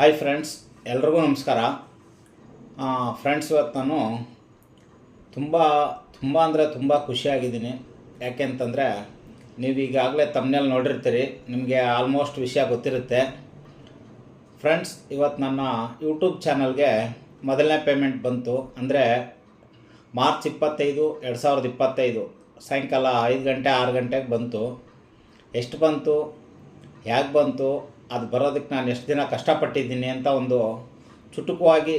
Hi friends ಎಲ್ರಿಗೂ ನಮಸ್ಕಾರ. Friends ಇವತ್ತು ನಾನು ತುಂಬ ತುಂಬ ಅಂದರೆ ತುಂಬ ಖುಷಿಯಾಗಿದ್ದೀನಿ. ಯಾಕೆಂತಂದರೆ ನೀವು ಈಗಾಗಲೇ ತಮ್ಮನೇಲಿ ನೋಡಿರ್ತೀರಿ, ನಿಮಗೆ ಆಲ್ಮೋಸ್ಟ್ ವಿಷಯ ಗೊತ್ತಿರುತ್ತೆ. ಫ್ರೆಂಡ್ಸ್ ಇವತ್ತು ನನ್ನ ಯೂಟ್ಯೂಬ್ ಚಾನಲ್ಗೆ ಮೊದಲನೇ ಪೇಮೆಂಟ್ ಬಂತು. ಅಂದರೆ ಮಾರ್ಚ್ ಇಪ್ಪತ್ತೈದು, ಎರಡು ಸಾವಿರದ ಇಪ್ಪತ್ತೈದು, ಸಾಯಂಕಾಲ ಐದು ಗಂಟೆ, ಆರು ಗಂಟೆಗೆ ಬಂತು. ಎಷ್ಟು ಬಂತು? ಹೇಗೆ ಬಂತು? ಅದು ಬರೋದಕ್ಕೆ ನಾನು ಎಷ್ಟು ದಿನ ಕಷ್ಟಪಟ್ಟಿದ್ದೀನಿ ಅಂತ ಒಂದು ಚುಟುಕವಾಗಿ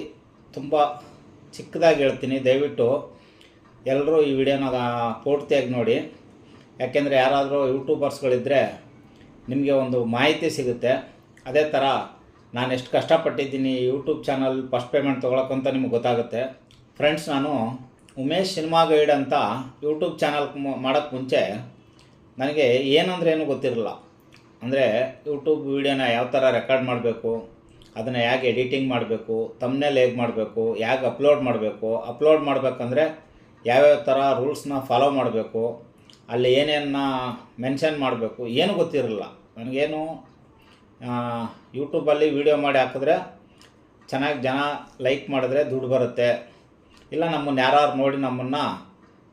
ತುಂಬ ಚಿಕ್ಕದಾಗಿ ಹೇಳ್ತೀನಿ. ದಯವಿಟ್ಟು ಎಲ್ಲರೂ ಈ ವಿಡಿಯೋನ ಪೂರ್ತಿಯಾಗಿ ನೋಡಿ. ಯಾಕೆಂದರೆ ಯಾರಾದರೂ ಯೂಟ್ಯೂಬರ್ಸ್ಗಳಿದ್ದರೆ ನಿಮಗೆ ಒಂದು ಮಾಹಿತಿ ಸಿಗುತ್ತೆ. ಅದೇ ಥರ ನಾನು ಎಷ್ಟು ಕಷ್ಟಪಟ್ಟಿದ್ದೀನಿ ಯೂಟ್ಯೂಬ್ ಚಾನಲ್ ಫಸ್ಟ್ ಪೇಮೆಂಟ್ ತೊಗೊಳಕ್ಕಂತ ನಿಮ್ಗೆ ಗೊತ್ತಾಗುತ್ತೆ. ಫ್ರೆಂಡ್ಸ್, ನಾನು ಉಮೇಶ್ ಸಿನಿಮಾ ಗೈಡ್ ಅಂತ ಯೂಟ್ಯೂಬ್ ಚಾನಲ್ ಮಾಡೋಕ್ಕೆ ಮುಂಚೆ ನನಗೆ ಏನಂದ್ರೆ ಏನು ಗೊತ್ತಿರಲಿಲ್ಲ ಅಂದರೆ ಯೂಟ್ಯೂಬ್ ವೀಡಿಯೋನ ಯಾವ ಥರ ರೆಕಾರ್ಡ್ ಮಾಡಬೇಕು, ಅದನ್ನು ಹೇಗೆ ಎಡಿಟಿಂಗ್ ಮಾಡಬೇಕು ತಮ್ಮನೇಲಿ ಹೇಗೆ ಮಾಡಬೇಕು, ಹೇಗೆ ಅಪ್ಲೋಡ್ ಮಾಡಬೇಕು ಅಪ್ಲೋಡ್ ಮಾಡಬೇಕಂದ್ರೆ ಯಾವ್ಯಾವ ಥರ ರೂಲ್ಸ್ನ ಫಾಲೋ ಮಾಡಬೇಕು, ಅಲ್ಲಿ ಏನೇನ ಮೆನ್ಷನ್ ಮಾಡಬೇಕು, ಏನು ಗೊತ್ತಿರಲಿಲ್ಲ ನನಗೇನು ಯೂಟ್ಯೂಬಲ್ಲಿ ವೀಡಿಯೋ ಮಾಡಿ ಹಾಕಿದ್ರೆ ಚೆನ್ನಾಗಿ ಜನ ಲೈಕ್ ಮಾಡಿದ್ರೆ ದುಡ್ಡು ಬರುತ್ತೆ. ಇಲ್ಲ ನಮ್ಮನ್ನು ಯಾರು ನೋಡಿ ನಮ್ಮನ್ನು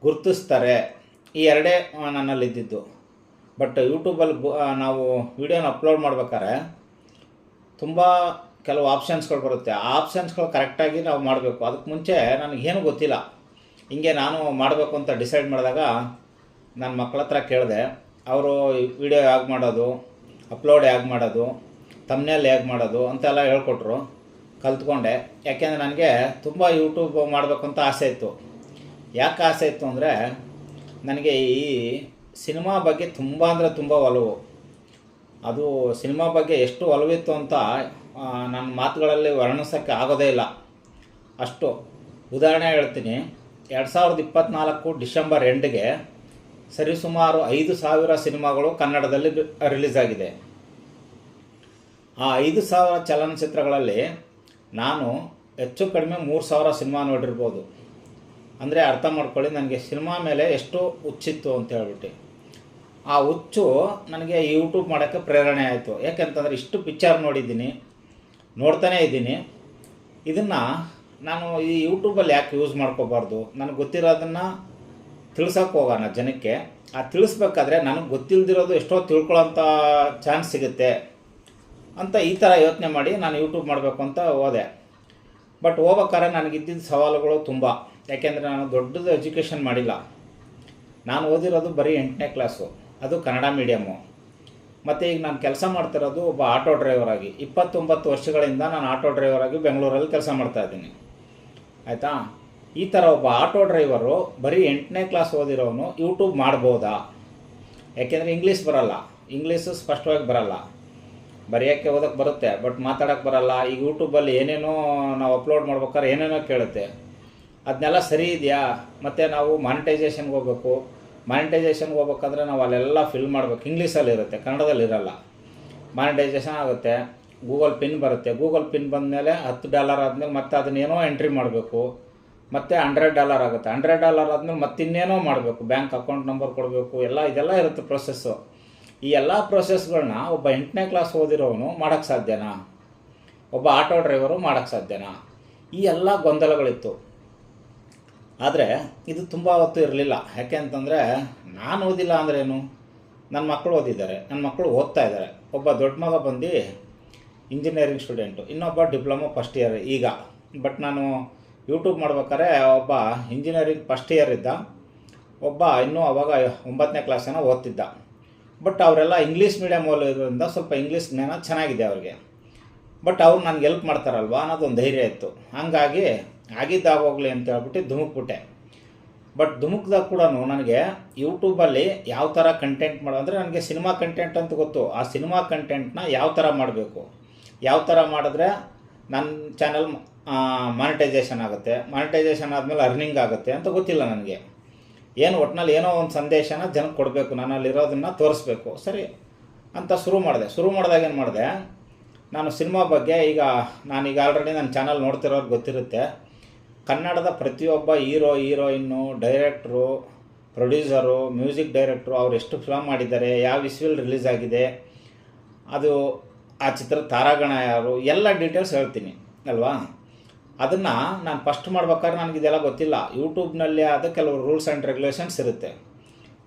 ಗುರುತಿಸ್ತಾರೆ. ಈ ಎರಡೇ ನನ್ನಲ್ಲಿದ್ದಿದ್ದು. ಬಟ್ ಯೂಟ್ಯೂಬಲ್ಲಿ ಗು- ನಾವು ವೀಡಿಯೋನ ಅಪ್ಲೋಡ್ ಮಾಡ್ಬೇಕಾದ್ರೆ ತುಂಬ ಕೆಲವು ಆಪ್ಷನ್ಸ್ಗಳು ಬರುತ್ತೆ. ಆ ಆಪ್ಷನ್ಸ್ಗಳು ಕರೆಕ್ಟಾಗಿ ನಾವು ಮಾಡಬೇಕು. ಅದಕ್ಕೆ ಮುಂಚೆ ನನಗೇನು ಗೊತ್ತಿಲ್ಲ. ಹಿಂಗೆ ನಾನು ಮಾಡಬೇಕು ಅಂತ ಡಿಸೈಡ್ ಮಾಡಿದಾಗ ನನ್ನ ಮಕ್ಕಳ ಹತ್ರ ಕೇಳಿದೆ. ಅವರು ವಿಡಿಯೋ ಹೇಗೆ ಮಾಡೋದು ಅಪ್ಲೋಡ್ ಹೇಗೆ ಮಾಡೋದು ತಮ್ಮನೇಲಿ ಹೇಗೆ ಮಾಡೋದು ಅಂತೆಲ್ಲ ಹೇಳ್ಕೊಟ್ರು. ಕಲ್ತ್ಕೊಂಡೆ. ಯಾಕೆಂದರೆ ನನಗೆ ತುಂಬ ಯೂಟ್ಯೂಬ್ ಮಾಡಬೇಕು ಅಂತ ಆಸೆ ಇತ್ತು. ಯಾಕೆ ಆಸೆ ಇತ್ತು ಅಂದರೆ, ನನಗೆ ಈ ಸಿನಿಮಾ ಬಗ್ಗೆ ತುಂಬ ಅಂದರೆ ತುಂಬ ಒಲವು. ಅದು ಸಿನಿಮಾ ಬಗ್ಗೆ ಎಷ್ಟು ಒಲವಿತ್ತು ಅಂತ ನನ್ನ ಮಾತುಗಳಲ್ಲಿ ವರ್ಣಿಸೋಕ್ಕೆ ಆಗೋದೇ ಇಲ್ಲ. ಅಷ್ಟು. ಉದಾಹರಣೆ ಹೇಳ್ತೀನಿ. ಎರಡು ಸಾವಿರದ ಇಪ್ಪತ್ತ್ನಾಲ್ಕು ಡಿಸೆಂಬರ್ ಎಂಡ್ಗೆ ಸರಿಸುಮಾರು ಐದು ಸಾವಿರ ಸಿನಿಮಾಗಳು ಕನ್ನಡದಲ್ಲಿ ರಿಲೀಸ್ ಆಗಿದೆ. ಆ ಐದು ಸಾವಿರ ಚಲನಚಿತ್ರಗಳಲ್ಲಿ ನಾನು ಹೆಚ್ಚು ಕಡಿಮೆ ಮೂರು ಸಾವಿರ ಸಿನಿಮಾ ನೋಡಿರ್ಬೋದು. ಅಂದರೆ ಅರ್ಥ ಮಾಡ್ಕೊಳ್ಳಿ, ನನಗೆ ಸಿನಿಮಾ ಮೇಲೆ ಎಷ್ಟು ಹುಚ್ಚಿತ್ತು ಅಂತ ಹೇಳ್ಬಿಟ್ಟು. ಆ ಹುಚ್ಚು ನನಗೆ ಯೂಟ್ಯೂಬ್ ಮಾಡೋಕ್ಕೆ ಪ್ರೇರಣೆ ಆಯಿತು. ಯಾಕೆಂತಂದರೆ ಇಷ್ಟು ಪಿಕ್ಚರ್ ನೋಡಿದ್ದೀನಿ, ನೋಡ್ತಾನೇ ಇದ್ದೀನಿ. ಇದನ್ನು ನಾನು ಈ ಯೂಟ್ಯೂಬಲ್ಲಿ ಯಾಕೆ ಯೂಸ್ ಮಾಡ್ಕೋಬಾರ್ದು? ನನಗೆ ಗೊತ್ತಿರೋದನ್ನು ತಿಳ್ಸೋಕೆ ಹೋಗೋಣ ಜನಕ್ಕೆ. ಆ ತಿಳಿಸ್ಬೇಕಾದ್ರೆ ನನಗೆ ಗೊತ್ತಿಲ್ದಿರೋದು ಎಷ್ಟೋ ತಿಳ್ಕೊಳ್ಳೋಂಥ ಚಾನ್ಸ್ ಸಿಗುತ್ತೆ ಅಂತ ಈ ಥರ ಯೋಚನೆ ಮಾಡಿ ನಾನು ಯೂಟ್ಯೂಬ್ ಮಾಡಬೇಕು ಅಂತ ಹೋದೆ. ಬಟ್ ಹೋಗ್ಬೇಕಾದ್ರೆ ನನಗಿದ್ದಿದ್ದ ಸವಾಲುಗಳು ತುಂಬ. ಯಾಕೆಂದರೆ ನಾನು ದೊಡ್ಡದು ಎಜುಕೇಷನ್ ಮಾಡಿಲ್ಲ. ನಾನು ಓದಿರೋದು ಬರೀ ಎಂಟನೇ ಕ್ಲಾಸು ಅದು ಕನ್ನಡ ಮೀಡಿಯಮ್ಮು. ಮತ್ತು ಈಗ ನಾನು ಕೆಲಸ ಮಾಡ್ತಿರೋದು ಒಬ್ಬ ಆಟೋ ಡ್ರೈವರ್ ಆಗಿ. ಇಪ್ಪತ್ತೊಂಬತ್ತು ವರ್ಷಗಳಿಂದ ನಾನು ಆಟೋ ಡ್ರೈವರ್ ಆಗಿ ಬೆಂಗಳೂರಲ್ಲಿ ಕೆಲಸ ಮಾಡ್ತಾ ಇದ್ದೀನಿ. ಆಯಿತಾ? ಈ ಥರ ಒಬ್ಬ ಆಟೋ ಡ್ರೈವರು ಬರೀ ಎಂಟನೇ ಕ್ಲಾಸ್ ಓದಿರೋನು ಯೂಟ್ಯೂಬ್ ಮಾಡ್ಬೋದಾ? ಯಾಕೆಂದರೆ ಇಂಗ್ಲೀಷ್ ಬರಲ್ಲ. ಇಂಗ್ಲೀಷು ಸ್ಪಷ್ಟವಾಗಿ ಬರಲ್ಲ. ಬರೆಯೋಕ್ಕೆ ಓದೋಕ್ಕೆ ಬರುತ್ತೆ, ಬಟ್ ಮಾತಾಡೋಕ್ಕೆ ಬರಲ್ಲ. ಈಗ ಯೂಟ್ಯೂಬಲ್ಲಿ ಏನೇನೋ ನಾವು ಅಪ್ಲೋಡ್ ಮಾಡ್ಬೇಕಾದ್ರೆ ಏನೇನೋ ಕೇಳುತ್ತೆ. ಅದನ್ನೆಲ್ಲ ಸರಿ ಇದೆಯಾ? ಮತ್ತು ನಾವು ಮಾನಿಟೈಸೇಷನ್ಗೆ ಹೋಗ್ಬೇಕು. ಮಾನಿಟೈಸೇಷನ್ಗೆ ಹೋಗ್ಬೇಕಾದ್ರೆ ನಾವು ಅಲ್ಲೆಲ್ಲ ಫಿಲ್ ಮಾಡ್ಬೇಕು. ಇಂಗ್ಲೀಷಲ್ಲಿ ಇರುತ್ತೆ, ಕನ್ನಡದಲ್ಲಿ ಇರಲ್ಲ. ಮಾನಿಟೈಸೇಷನ್ ಆಗುತ್ತೆ ಗೂಗಲ್ ಪಿನ್ ಬರುತ್ತೆ. ಗೂಗಲ್ ಪಿನ್ ಬಂದಮೇಲೆ ಹತ್ತು ಡಾಲರ್ ಆದಮೇಲೆ ಮತ್ತೆ ಅದನ್ನೇನೋ ಎಂಟ್ರಿ ಮಾಡಬೇಕು. ಮತ್ತು ಹಂಡ್ರೆಡ್ ಡಾಲರ್ ಆಗುತ್ತೆ. ಹಂಡ್ರೆಡ್ ಡಾಲರ್ ಆದಮೇಲೆ ಮತ್ತೆ ಇನ್ನೇನೋ ಮಾಡಬೇಕು. ಬ್ಯಾಂಕ್ ಅಕೌಂಟ್ ನಂಬರ್ ಕೊಡಬೇಕು. ಎಲ್ಲ ಇದೆಲ್ಲ ಇರುತ್ತೆ ಪ್ರೊಸೆಸ್ಸು ಈ ಎಲ್ಲ ಪ್ರೊಸೆಸ್ಗಳನ್ನ ಒಬ್ಬ ಎಂಟನೇ ಕ್ಲಾಸ್ ಓದಿರೋನು ಮಾಡೋಕ್ಕೆ ಸಾಧ್ಯನಾ? ಒಬ್ಬ ಆಟೋ ಡ್ರೈವರು ಮಾಡೋಕ್ಕೆ ಸಾಧ್ಯನಾ? ಈ ಎಲ್ಲ ಗೊಂದಲಗಳಿತ್ತು. ಆದರೆ ಇದು ತುಂಬ ಹೊತ್ತು ಇರಲಿಲ್ಲ. ಯಾಕೆ ಅಂತಂದರೆ ನಾನು ಓದಿಲ್ಲ ಅಂದ್ರೇನು ನನ್ನ ಮಕ್ಕಳು ಓದಿದ್ದಾರೆ. ನನ್ನ ಮಕ್ಕಳು ಓದ್ತಾ ಇದ್ದಾರೆ. ಒಬ್ಬ ದೊಡ್ಡ ಮಗ ಬಂದು ಇಂಜಿನಿಯರಿಂಗ್ ಸ್ಟೂಡೆಂಟು ಇನ್ನೊಬ್ಬ ಡಿಪ್ಲೊಮೊ ಫಸ್ಟ್ ಇಯರ್ ಈಗ. ಬಟ್ ನಾನು ಯೂಟ್ಯೂಬ್ ಮಾಡ್ಬೇಕಾದ್ರೆ ಒಬ್ಬ ಇಂಜಿನಿಯರಿಂಗ್ ಫಸ್ಟ್ ಇಯರ್ ಇದ್ದ. ಒಬ್ಬ ಇನ್ನೂ ಅವಾಗ ಒಂಬತ್ತನೇ ಕ್ಲಾಸೇನೋ ಓದ್ತಿದ್ದ. ಬಟ್ ಅವರೆಲ್ಲ ಇಂಗ್ಲೀಷ್ ಮೀಡಿಯಮ್ ಓದಿರೋದ್ರಿಂದ ಸ್ವಲ್ಪ ಇಂಗ್ಲೀಷ್ ಜ್ಞಾನ ಚೆನ್ನಾಗಿದೆ ಅವ್ರಿಗೆ. ಬಟ್ ಅವ್ರು ನನಗೆ ಹೆಲ್ಪ್ ಮಾಡ್ತಾರಲ್ವ ಅನ್ನೋದೊಂದು ಧೈರ್ಯ ಇತ್ತು. ಹಂಗಾಗಿ ಆಗಿದ್ದಾಗೋಗ್ಲಿ ಅಂತ ಹೇಳ್ಬಿಟ್ಟು ಧುಮುಕ್ಬಿಟ್ಟೆ. ಬಟ್ ಧುಮುಕ್ದಾಗ ಕೂಡ ನನಗೆ ಯೂಟ್ಯೂಬಲ್ಲಿ ಯಾವ ಥರ ಕಂಟೆಂಟ್ ಮಾಡೋ, ಅಂದರೆ ನನಗೆ ಸಿನಿಮಾ ಕಂಟೆಂಟ್ ಅಂತ ಗೊತ್ತು. ಆ ಸಿನಿಮಾ ಕಂಟೆಂಟ್ನ ಯಾವ ಥರ ಮಾಡಬೇಕು? ಯಾವ ಥರ ಮಾಡಿದ್ರೆ ನನ್ನ ಚಾನಲ್ ಮಾನಿಟೈಸೇಷನ್ ಆಗುತ್ತೆ? ಮಾನಿಟೈಸೇಷನ್ ಆದಮೇಲೆ ಅರ್ನಿಂಗ್ ಆಗುತ್ತೆ ಅಂತ ಗೊತ್ತಿಲ್ಲ ನನಗೆ. ಏನು ಒಟ್ಟಿನಲ್ಲಿ ಏನೋ ಒಂದು ಸಂದೇಶನ ಜನಕ್ಕೆ ಕೊಡಬೇಕು, ನನ್ನಲ್ಲಿರೋದನ್ನು ತೋರಿಸ್ಬೇಕು. ಸರಿ, ಅಂತ ಶುರು ಮಾಡಿದೆ. ಶುರು ಮಾಡಿದಾಗ ಏನು ಮಾಡಿದೆ? ನಾನು ಸಿನಿಮಾ ಬಗ್ಗೆ ಈಗ ನಾನೀಗ ಆಲ್ರೆಡಿ ನನ್ನ ಚಾನಲ್ ನೋಡ್ತಿರೋರು ಗೊತ್ತಿರುತ್ತೆ. ಕನ್ನಡದ ಪ್ರತಿಯೊಬ್ಬ hero, heroine, director, producer, music director ಅವ್ರು ಎಷ್ಟು ಫಿಲಮ್ ಮಾಡಿದ್ದಾರೆ, ಯಾವ ಇಸ್ವಿಲ್ ರಿಲೀಸ್ ಆಗಿದೆ, ಅದು ಆ ಚಿತ್ರ ತಾರಾಗಣ ಯಾರು, ಎಲ್ಲ ಡೀಟೇಲ್ಸ್ ಹೇಳ್ತೀನಿ, ಅಲ್ವಾ? ಅದನ್ನು ನಾನು ಫಸ್ಟ್ ಮಾಡ್ಬೇಕಾದ್ರೆ ನನಗೆ ಇದೆಲ್ಲ ಗೊತ್ತಿಲ್ಲ. ಯೂಟ್ಯೂಬ್ನಲ್ಲಿ ಆದ ಕೆಲವು ರೂಲ್ಸ್ ಆ್ಯಂಡ್ ರೆಗ್ಯುಲೇಷನ್ಸ್ ಇರುತ್ತೆ.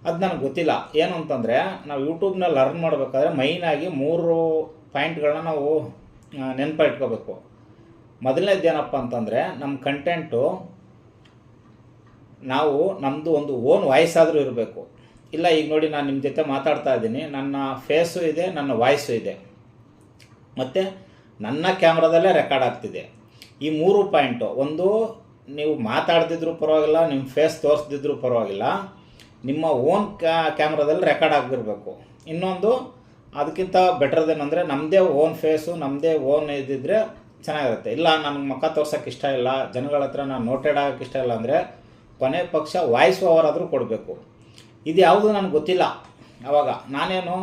ಅದು ನನಗೆ ಗೊತ್ತಿಲ್ಲ. ಏನು ಅಂತಂದರೆ, ನಾವು ಯೂಟ್ಯೂಬ್ನಲ್ಲಿ ಲರ್ನ್ ಮಾಡಬೇಕಾದ್ರೆ ಮೈನಾಗಿ ಮೂರು ಪಾಯಿಂಟ್ಗಳನ್ನ ನಾವು ನೆನಪ ಇಟ್ಕೋಬೇಕು ಮೊದಲನೇದು ಏನಪ್ಪ ಅಂತಂದರೆ ನಮ್ಮ ಕಂಟೆಂಟು ನಾವು ನಮ್ಮದು ಒಂದು ಓನ್ ವಾಯ್ಸ್ ಆದರೂ ಇರಬೇಕು. ಇಲ್ಲ, ಈಗ ನೋಡಿ ನಾನು ನಿಮ್ಮ ಜೊತೆ ಮಾತಾಡ್ತಾ ಇದ್ದೀನಿ. ನನ್ನ ಫೇಸು ಇದೆ, ನನ್ನ ವಾಯ್ಸು ಇದೆ. ಮತ್ತು ನನ್ನ ಕ್ಯಾಮ್ರಾದಲ್ಲೇ ರೆಕಾರ್ಡ್ ಆಗ್ತಿದೆ. ಈ ಮೂರು ಪಾಯಿಂಟು ಒಂದು, ನೀವು ಮಾತಾಡ್ತಿದ್ರು ಪರವಾಗಿಲ್ಲ ನಿಮ್ಮ ಫೇಸ್ ತೋರಿಸ್ದಿದ್ರೂ ಪರವಾಗಿಲ್ಲ, ನಿಮ್ಮ ಓನ್ ಕ್ಯಾ ಕ್ಯಾಮ್ರಾದಲ್ಲಿ ರೆಕಾರ್ಡ್ ಆಗಿರಬೇಕು ಇನ್ನೊಂದು, ಅದಕ್ಕಿಂತ ಬೆಟ್ರದೇನೆಂದರೆ ನಮ್ಮದೇ ಓನ್ ಫೇಸು ನಮ್ಮದೇ ಓನ್ ಇದ್ದಿದ್ರೆ ಚೆನ್ನಾಗಿರುತ್ತೆ. ಇಲ್ಲ ನನಗೆ ಮುಖ ತೋರ್ಸೋಕೆ ಇಷ್ಟ ಇಲ್ಲ, ಜನಗಳ ಹತ್ರ ನಾನು ನೋಟೆಡ್ ಆಗೋಕ್ಕೆ ಇಷ್ಟ ಇಲ್ಲ ಅಂದರೆ ಕೊನೆ ಪಕ್ಷ ವಾಯ್ಸ್ ಓವರ್ ಆದರೂ ಕೊಡಬೇಕು. ಇದು ಯಾವುದು ನನಗೆ ಗೊತ್ತಿಲ್ಲ. ಆವಾಗ ನಾನೇನು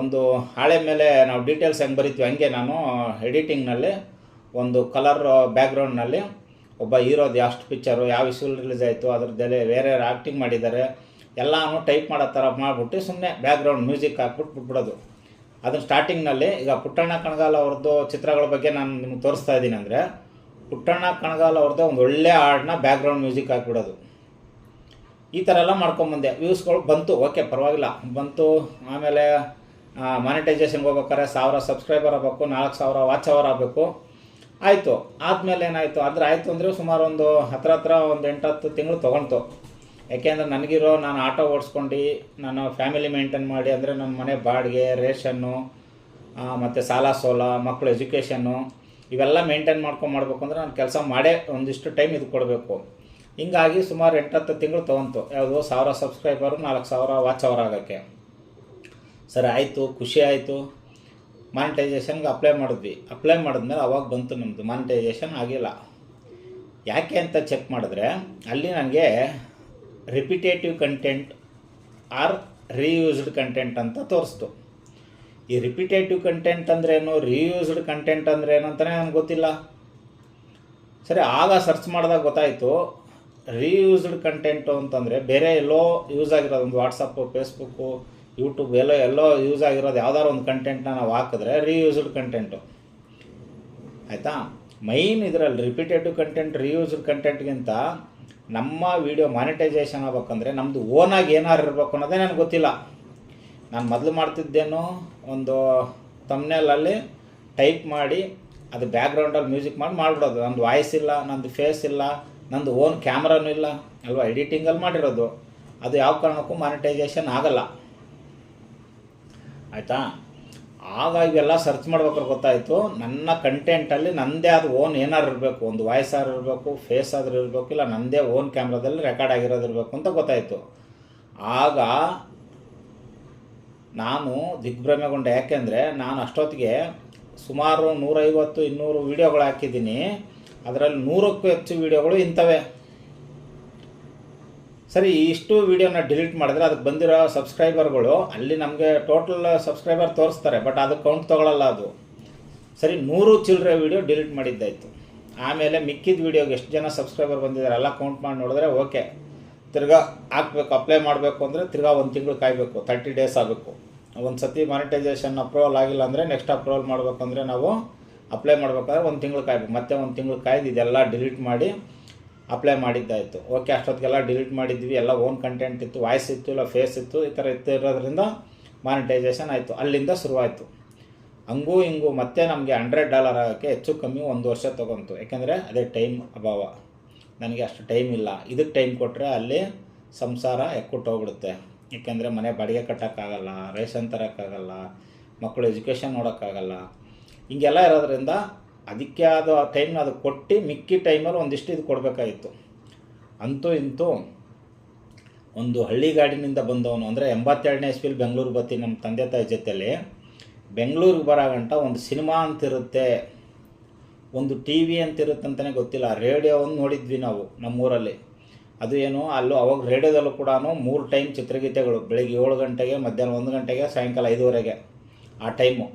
ಒಂದು ಹಾಳೆ ಮೇಲೆ ನಾವು ಡೀಟೇಲ್ಸ್ ಹೆಂಗೆ ಬರಿತೀವಿ, ಹಂಗೆ ನಾನು ಎಡಿಟಿಂಗ್ನಲ್ಲಿ ಒಂದು ಕಲರ್ ಬ್ಯಾಕ್ಗ್ರೌಂಡ್ನಲ್ಲಿ ಒಬ್ಬ ಹೀರೋದು ಎಷ್ಟು ಪಿಕ್ಚರು ಯಾವ ವಿಷುವಲ್ ರಿಲೀಸ್ ಆಯಿತು, ಅದ್ರದ್ದೆಲ್ಲ ಬೇರೆ ಆ್ಯಕ್ಟಿಂಗ್ ಮಾಡಿದ್ದಾರೆ, ಎಲ್ಲನೂ ಟೈಪ್ ಮಾಡೋ ಥರ ಮಾಡಿಬಿಟ್ಟು ಸುಮ್ಮನೆ ಬ್ಯಾಕ್ಗ್ರೌಂಡ್ ಮ್ಯೂಸಿಕ್ ಹಾಕ್ಬಿಟ್ಟು ಬಿಟ್ಬಿಡೋದು. ಅದನ್ನು ಸ್ಟಾರ್ಟಿಂಗ್ನಲ್ಲಿ ಈಗ ಪುಟ್ಟಣ್ಣ ಕಣಗಾಲ್ ಅವ್ರದ್ದು ಚಿತ್ರಗಳ ಬಗ್ಗೆ ನಾನು ನಿಮ್ಗೆ ತೋರಿಸ್ತಾ ಇದ್ದೀನಿ ಅಂದರೆ, ಪುಟ್ಟಣ್ಣ ಕಣಗಾಲ್ ಅವ್ರದ್ದು ಒಂದು ಒಳ್ಳೆ ಹಾಡನ್ನ ಬ್ಯಾಕ್ಗ್ರೌಂಡ್ ಮ್ಯೂಸಿಕ್ ಹಾಕ್ಬಿಡೋದು. ಈ ಥರ ಎಲ್ಲ ಮಾಡ್ಕೊಂಬಂದೆ ವ್ಯೂಸ್ಗಳು ಬಂತು. ಓಕೆ ಪರವಾಗಿಲ್ಲ. ಬಂತು. ಆಮೇಲೆ ಮಾನಿಟೈಸೇಷನ್ಗೆ ಹೋಗ್ಬೇಕಾದ್ರೆ ಸಾವಿರ ಸಬ್ಸ್ಕ್ರೈಬರ್ ಆಗಬೇಕು, ನಾಲ್ಕು ಸಾವಿರ ವಾಚ್ ಅವರ್ ಆಗಬೇಕು. ಆಯಿತು. ಆದಮೇಲೆ ಏನಾಯಿತು? ಆದರೆ ಆಯಿತು ಅಂದರೆ ಸುಮಾರು ಒಂದು ಹತ್ರ ಹತ್ರ ಒಂದು ಎಂಟು ಹತ್ತು ತಿಂಗಳು ತೊಗೊಳ್ತು ಯಾಕೆಂದರೆ ನನಗಿರೋ ನಾನು ಆಟೋ ಓಡಿಸ್ಕೊಂಡು ನಾನು ಫ್ಯಾಮಿಲಿ ಮೇಂಟೈನ್ ಮಾಡಿ ಅಂದರೆ ನನ್ನ ಮನೆ ಬಾಡಿಗೆ, ರೇಷನ್ನು ಮತ್ತು ಸಾಲ ಸೋಲ, ಮಕ್ಕಳು ಎಜುಕೇಷನ್ನು ಇವೆಲ್ಲ ಮೇಂಟೈನ್ ಮಾಡ್ಕೊಂಡು ಮಾಡಬೇಕು ಅಂದರೆ ನಾನು ಕೆಲಸ ಮಾಡೇ ಒಂದಿಷ್ಟು ಟೈಮ್ ಇದು ಕೊಡಬೇಕು. ಹಿಂಗಾಗಿ ಸುಮಾರು ಎಂಟತ್ತು ತಿಂಗಳು ತೊಗೊಂತು. ಯಾವುದು ಸಾವಿರ ಸಬ್ಸ್ಕ್ರೈಬರು, ನಾಲ್ಕು ಸಾವಿರ ವಾಚ್ ಅವರ್ ಆಗೋಕ್ಕೆ. ಸರಿ, ಆಯಿತು, ಖುಷಿ ಆಯಿತು. ಮಾನಿಟೈಸೇಷನ್ಗೆ ಅಪ್ಲೈ ಮಾಡಿದ್ವಿ. ಅಪ್ಲೈ ಮಾಡಿದ್ಮೇಲೆ ಅವಾಗ ಬಂತು ನಮ್ಮದು ಮಾನಿಟೈಸೇಷನ್ ಆಗಿಲ್ಲ. ಯಾಕೆ ಅಂತ ಚೆಕ್ ಮಾಡಿದ್ರೆ, ಅಲ್ಲಿ ನನಗೆ repetitive content or reused content ಅಂತ ತೋರಿಸ್ತು. ಈ ರಿಪಿಟೇಟಿವ್ ಕಂಟೆಂಟ್ ಅಂದ್ರೇನು ರೀಯೂಸ್ಡ್ ಕಂಟೆಂಟ್ ಅಂದ್ರೆ ಏನು ಅಂತಲೇ ನನಗೆ ಗೊತ್ತಿಲ್ಲ. ಸರಿ, ಆಗ ಸರ್ಚ್ ಮಾಡಿದಾಗ ಗೊತ್ತಾಯಿತು ರೀಯೂಸ್ಡ್ ಕಂಟೆಂಟು ಅಂತಂದರೆ ಬೇರೆ ಎಲ್ಲೋ ಯೂಸ್ ಆಗಿರೋದು ಒಂದು ವಾಟ್ಸಪ್ಪು ಫೇಸ್ಬುಕ್ಕು ಯೂಟ್ಯೂಬ್ ಎಲ್ಲೋ ಎಲ್ಲೋ ಯೂಸ್ ಆಗಿರೋದು ಯಾವ್ದಾದ್ರು ಒಂದು ಕಂಟೆಂಟ್ನ ನಾವು ಹಾಕಿದ್ರೆ ರೀಯೂಸ್ಡ್ ಕಂಟೆಂಟು ಆಯಿತಾ? ಮೈನ್ ಇದರಲ್ಲಿ ರಿಪಿಟೇಟಿವ್ ಕಂಟೆಂಟ್ ರೀಯೂಸ್ಡ್ ಕಂಟೆಂಟ್ಗಿಂತ ನಮ್ಮ ವಿಡಿಯೋ ಮಾನಿಟೈಸೇಷನ್ ಆಗ್ಬೇಕಂದ್ರೆ ನಮ್ಮದು ಓನಾಗಿ ಏನಾರು ಇರಬೇಕು ಅನ್ನೋದೇ ನನಗೆ ಗೊತ್ತಿಲ್ಲ. ನಾನು ಮೊದಲು ಮಾಡ್ತಿದ್ದೇನು ಒಂದು ತಮ್ನೆಲಲ್ಲಿ ಟೈಪ್ ಮಾಡಿ ಅದು ಬ್ಯಾಕ್ಗ್ರೌಂಡಲ್ಲಿ ಮ್ಯೂಸಿಕ್ ಮಾಡಿ ಮಾಡಿಬಿಡೋದು. ನಂದು ವಾಯ್ಸ್ ಇಲ್ಲ, ನಂದು ಫೇಸ್ ಇಲ್ಲ, ನಂದು ಓನ್ ಕ್ಯಾಮ್ರಾನು ಇಲ್ಲ. ಅಲ್ವಾ? ಎಡಿಟಿಂಗಲ್ಲಿ ಮಾಡಿರೋದು. ಅದು ಯಾವ ಕಾರಣಕ್ಕೂ ಮಾನಿಟೈಸೇಷನ್ ಆಗಲ್ಲ. ಆಯಿತಾ? ಆಗ ಇವೆಲ್ಲ ಸರ್ಚ್ ಮಾಡ್ಬೇಕಾದ್ರೆ ಗೊತ್ತಾಯಿತು. ನನ್ನ ಕಂಟೆಂಟಲ್ಲಿ ನನ್ನದೇ ಆದ ಓನ್ ಏನಾರು ಇರಬೇಕು. ಒಂದು ವಾಯ್ಸ್ ಇರಬೇಕು ಫೇಸ್ ಆದರೂ ಇರಬೇಕು, ಇಲ್ಲ ನನ್ನದೇ ಓನ್ ಕ್ಯಾಮ್ರಾದಲ್ಲಿ ರೆಕಾರ್ಡ್ ಆಗಿರೋದು ಇರಬೇಕು ಅಂತ ಗೊತ್ತಾಯಿತು. ಆಗ ನಾನು ದಿಗ್ಭ್ರಮೆಗೊಂಡೆ. ಯಾಕೆಂದರೆ ನಾನು ಅಷ್ಟೊತ್ತಿಗೆ ಸುಮಾರು ನೂರೈವತ್ತು, ಇನ್ನೂರು ವೀಡಿಯೋಗಳು ಹಾಕಿದ್ದೀನಿ. ಅದರಲ್ಲಿ ನೂರಕ್ಕೂ ಹೆಚ್ಚು ವೀಡಿಯೋಗಳು ಇಂಥವೇ. ಸರಿ, ಇಷ್ಟು ವೀಡಿಯೋನ ಡಿಲೀಟ್ ಮಾಡಿದ್ರೆ ಅದಕ್ಕೆ ಬಂದಿರೋ ಸಬ್ಸ್ಕ್ರೈಬರ್ಗಳು, ಅಲ್ಲಿ ನಮಗೆ ಟೋಟಲ್ ಸಬ್ಸ್ಕ್ರೈಬರ್ ತೋರಿಸ್ತಾರೆ ಬಟ್ ಅದು ಕೌಂಟ್ ತೊಗೊಳಲ್ಲ ಅದು. ಸರಿ, ನೂರು ಚಿಲ್ಲರೆ ವೀಡಿಯೋ ಡಿಲೀಟ್ ಮಾಡಿದ್ದಾಯಿತು. ಆಮೇಲೆ ಮಿಕ್ಕಿದ ವೀಡಿಯೋಗೆ ಎಷ್ಟು ಜನ ಸಬ್ಸ್ಕ್ರೈಬರ್ ಬಂದಿದ್ದಾರೆ ಎಲ್ಲ ಕೌಂಟ್ ಮಾಡಿ ನೋಡಿದ್ರೆ ಓಕೆ ತಿರ್ಗಾ ಹಾಕ್ಬೇಕು ಅಪ್ಲೈ ಮಾಡಬೇಕು ಅಂದರೆ ತಿರ್ಗಾ ಒಂದು ತಿಂಗಳು ಕಾಯಬೇಕು ತರ್ಟಿ ಡೇಸ್ ಆಗಬೇಕು. ಒಂದು ಸತಿ ಮಾನಿಟೈಸೇಷನ್ ಅಪ್ರೂವಲ್ ಆಗಿಲ್ಲ ಅಂದರೆ ನೆಕ್ಸ್ಟ್ ಅಪ್ರೂವಲ್ ಮಾಡಬೇಕಂದ್ರೆ ನಾವು ಅಪ್ಲೈ ಮಾಡಬೇಕಾದ್ರೆ ಒಂದು ತಿಂಗಳು ಕಾಯಬೇಕು. ಮತ್ತೆ ಒಂದು ತಿಂಗಳು ಕಾಯ್ದು ಇದೆಲ್ಲ ಡಿಲೀಟ್ ಮಾಡಿ ಅಪ್ಲೈ ಮಾಡಿದ್ದಾಯಿತು. ಓಕೆ ಅಷ್ಟೊತ್ತಿಗೆಲ್ಲ ಡಿಲೀಟ್ ಮಾಡಿದ್ವಿ, ಎಲ್ಲ ಓನ್ ಕಂಟೆಂಟ್ ಇತ್ತು ವಾಯ್ಸ್ ಇತ್ತು, ಇಲ್ಲ ಫೇಸ್ ಇತ್ತು, ಈ ಥರ ಇತ್ತು ಇರೋದ್ರಿಂದ ಮಾನಿಟೈಸೇಷನ್ ಆಯಿತು. ಅಲ್ಲಿಂದ ಶುರುವಾಯಿತು. ಹಂಗೂ ಹಿಂಗೂ ಮತ್ತೆ ನಮಗೆ ಹಂಡ್ರೆಡ್ ಡಾಲರ್ ಆಗೋಕ್ಕೆ ಹೆಚ್ಚು ಕಮ್ಮಿ ಒಂದು ವರ್ಷ ತೊಗೊಂತು. ಯಾಕೆಂದರೆ ಅದೇ ಟೈಮ್ ಅಭಾವ. ನನಗೆ ಅಷ್ಟು ಟೈಮ್ ಇಲ್ಲ. ಇದಕ್ಕೆ ಟೈಮ್ ಕೊಟ್ಟರೆ ಅಲ್ಲಿ ಸಂಸಾರ ಹೋಗ್ಬಿಡುತ್ತೆ. ಏಕೆಂದರೆ ಮನೆ ಬಾಡಿಗೆ ಕಟ್ಟೋಕ್ಕಾಗಲ್ಲ ರೇಷನ್ ತರೋಕ್ಕಾಗಲ್ಲ, ಮಕ್ಕಳು ಎಜುಕೇಷನ್ ನೋಡೋಕ್ಕಾಗಲ್ಲ. ಹಿಂಗೆಲ್ಲ ಇರೋದ್ರಿಂದ ಅದಕ್ಕೆ ಆದ ಟೈಮ್ನ ಅದು ಕೊಟ್ಟು ಮಿಕ್ಕಿ ಟೈಮಲ್ಲಿ ಒಂದಿಷ್ಟು ಇದು ಕೊಡಬೇಕಾಗಿತ್ತು. ಅಂತೂ ಇಂತೂ ಒಂದು ಹಳ್ಳಿ ಗಾಡಿನಿಂದ ಬಂದವನು, ಅಂದರೆ ಎಂಬತ್ತೆರಡನೇ ಇಸ್ವಿಲಿ ಬೆಂಗಳೂರು ಬತ್ತಿ ನಮ್ಮ ತಂದೆ ತಾಯಿ ಜೊತೆಯಲ್ಲಿ ಬೆಂಗಳೂರಿಗೆ ಬರೋ ಗಂಟ ಒಂದು ಸಿನಿಮಾ ಅಂತಿರುತ್ತೆ, ಒಂದು ಟಿ ವಿ ಅಂತಿರುತ್ತೆ ಅಂತಲೇ ಗೊತ್ತಿಲ್ಲ. ರೇಡಿಯೋ ನೋಡಿದ್ವಿ ನಾವು ನಮ್ಮೂರಲ್ಲಿ. ಅದು ಏನು, ಅಲ್ಲೂ ಅವಾಗ ರೇಡಿಯೋದಲ್ಲೂ ಕೂಡ ಮೂರು ಟೈಮ್ ಚಿತ್ರಗೀತೆಗಳು, ಬೆಳಗ್ಗೆ ಏಳು ಗಂಟೆಗೆ, ಮಧ್ಯಾಹ್ನ ಒಂದು ಗಂಟೆಗೆ, ಸಾಯಂಕಾಲ ಐದುವರೆಗೆ ಆ ಟೈಮು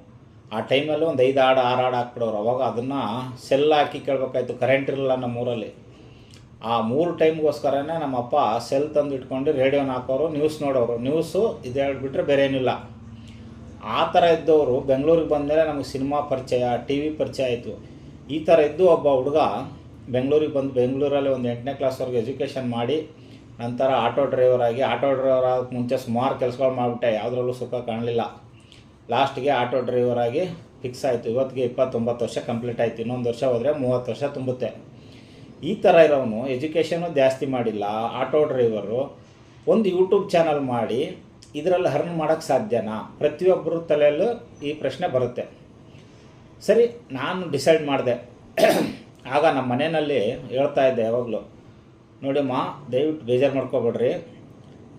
ಆ ಟೈಮಲ್ಲಿ ಒಂದು ಐದು ಹಾಡು ಆರು ಹಾಡು ಹಾಕ್ಬಿಡೋರು. ಅವಾಗ ಅದನ್ನು ಸೆಲ್ ಹಾಕಿ ಕೇಳಬೇಕಾಯ್ತು ಕರೆಂಟ್ ಇರಲಿಲ್ಲ ನಮ್ಮೂರಲ್ಲಿ ಆ ಮೂರು ಟೈಮ್ಗೋಸ್ಕರನೇ ನಮ್ಮಪ್ಪ ಸೆಲ್ ತಂದು ಇಟ್ಕೊಂಡು ರೇಡಿಯೋನ ಹಾಕೋರು ನ್ಯೂಸ್ ನೋಡೋರು. ನ್ಯೂಸು ಇದು ಹೇಳ್ಬಿಟ್ರೆ ಬೇರೆ ಏನಿಲ್ಲ. ಆ ಥರ ಇದ್ದವರು ಬೆಂಗಳೂರಿಗೆ ಬಂದಮೇಲೆ ನಮಗೆ ಸಿನಿಮಾ ಪರಿಚಯ ಟಿ ವಿ ಪರಿಚಯ ಆಯಿತು. ಈ ಥರ ಇದ್ದು ಒಬ್ಬ ಹುಡುಗ ಬೆಂಗಳೂರಿಗೆ ಬಂದು ಬೆಂಗಳೂರಲ್ಲಿ ಒಂದು ಎಂಟನೇ ಕ್ಲಾಸ್ವರೆಗೆ ಎಜುಕೇಷನ್ ಮಾಡಿ, ನಂತರ ಆಟೋ ಡ್ರೈವರ್ ಆಗಿ ಆಟೋ ಡ್ರೈವರ್ ಆಗೋಕ್ಕೆ ಮುಂಚೆ ಸುಮಾರು ಕೆಲಸಗಳು ಮಾಡಿಬಿಟ್ಟೆ. ಯಾವುದ್ರಲ್ಲೂ ಸುಖ ಕಾಣಲಿಲ್ಲ. ಲಾಸ್ಟ್ಗೆ ಆಟೋ ಡ್ರೈವರ್ ಆಗಿ ಫಿಕ್ಸ್ ಆಯಿತು. ಇವತ್ತಿಗೆ ಇಪ್ಪತ್ತೊಂಬತ್ತು ವರ್ಷ ಕಂಪ್ಲೀಟ್ ಆಯಿತು. ಇನ್ನೊಂದು ವರ್ಷ ಹೋದರೆ ಮೂವತ್ತು ವರ್ಷ ತುಂಬುತ್ತೆ. ಈ ಥರ ಇರೋನು ಎಜುಕೇಷನು ಜಾಸ್ತಿ ಮಾಡಿಲ್ಲ. ಆಟೋ ಡ್ರೈವರು ಒಂದು ಯೂಟ್ಯೂಬ್ ಚಾನಲ್ ಮಾಡಿ ಇದರಲ್ಲಿ ಹರ್ನ್ ಮಾಡೋಕ್ಕೆ ಸಾಧ್ಯನಾ? ಪ್ರತಿಯೊಬ್ಬರ ತಲೆಯಲ್ಲೂ ಈ ಪ್ರಶ್ನೆ ಬರುತ್ತೆ. ಸರಿ, ನಾನು ಡಿಸೈಡ್ ಮಾಡಿದೆ. ಆಗ ನಮ್ಮ ಮನೆಯಲ್ಲಿ ಹೇಳ್ತಾ ಇದ್ದೆ ಯಾವಾಗಲೂ. ನೋಡಿಮ್ಮ ದಯವಿಟ್ಟು ಬೇಜಾರು ಮಾಡ್ಕೊಬೇಡ್ರಿ.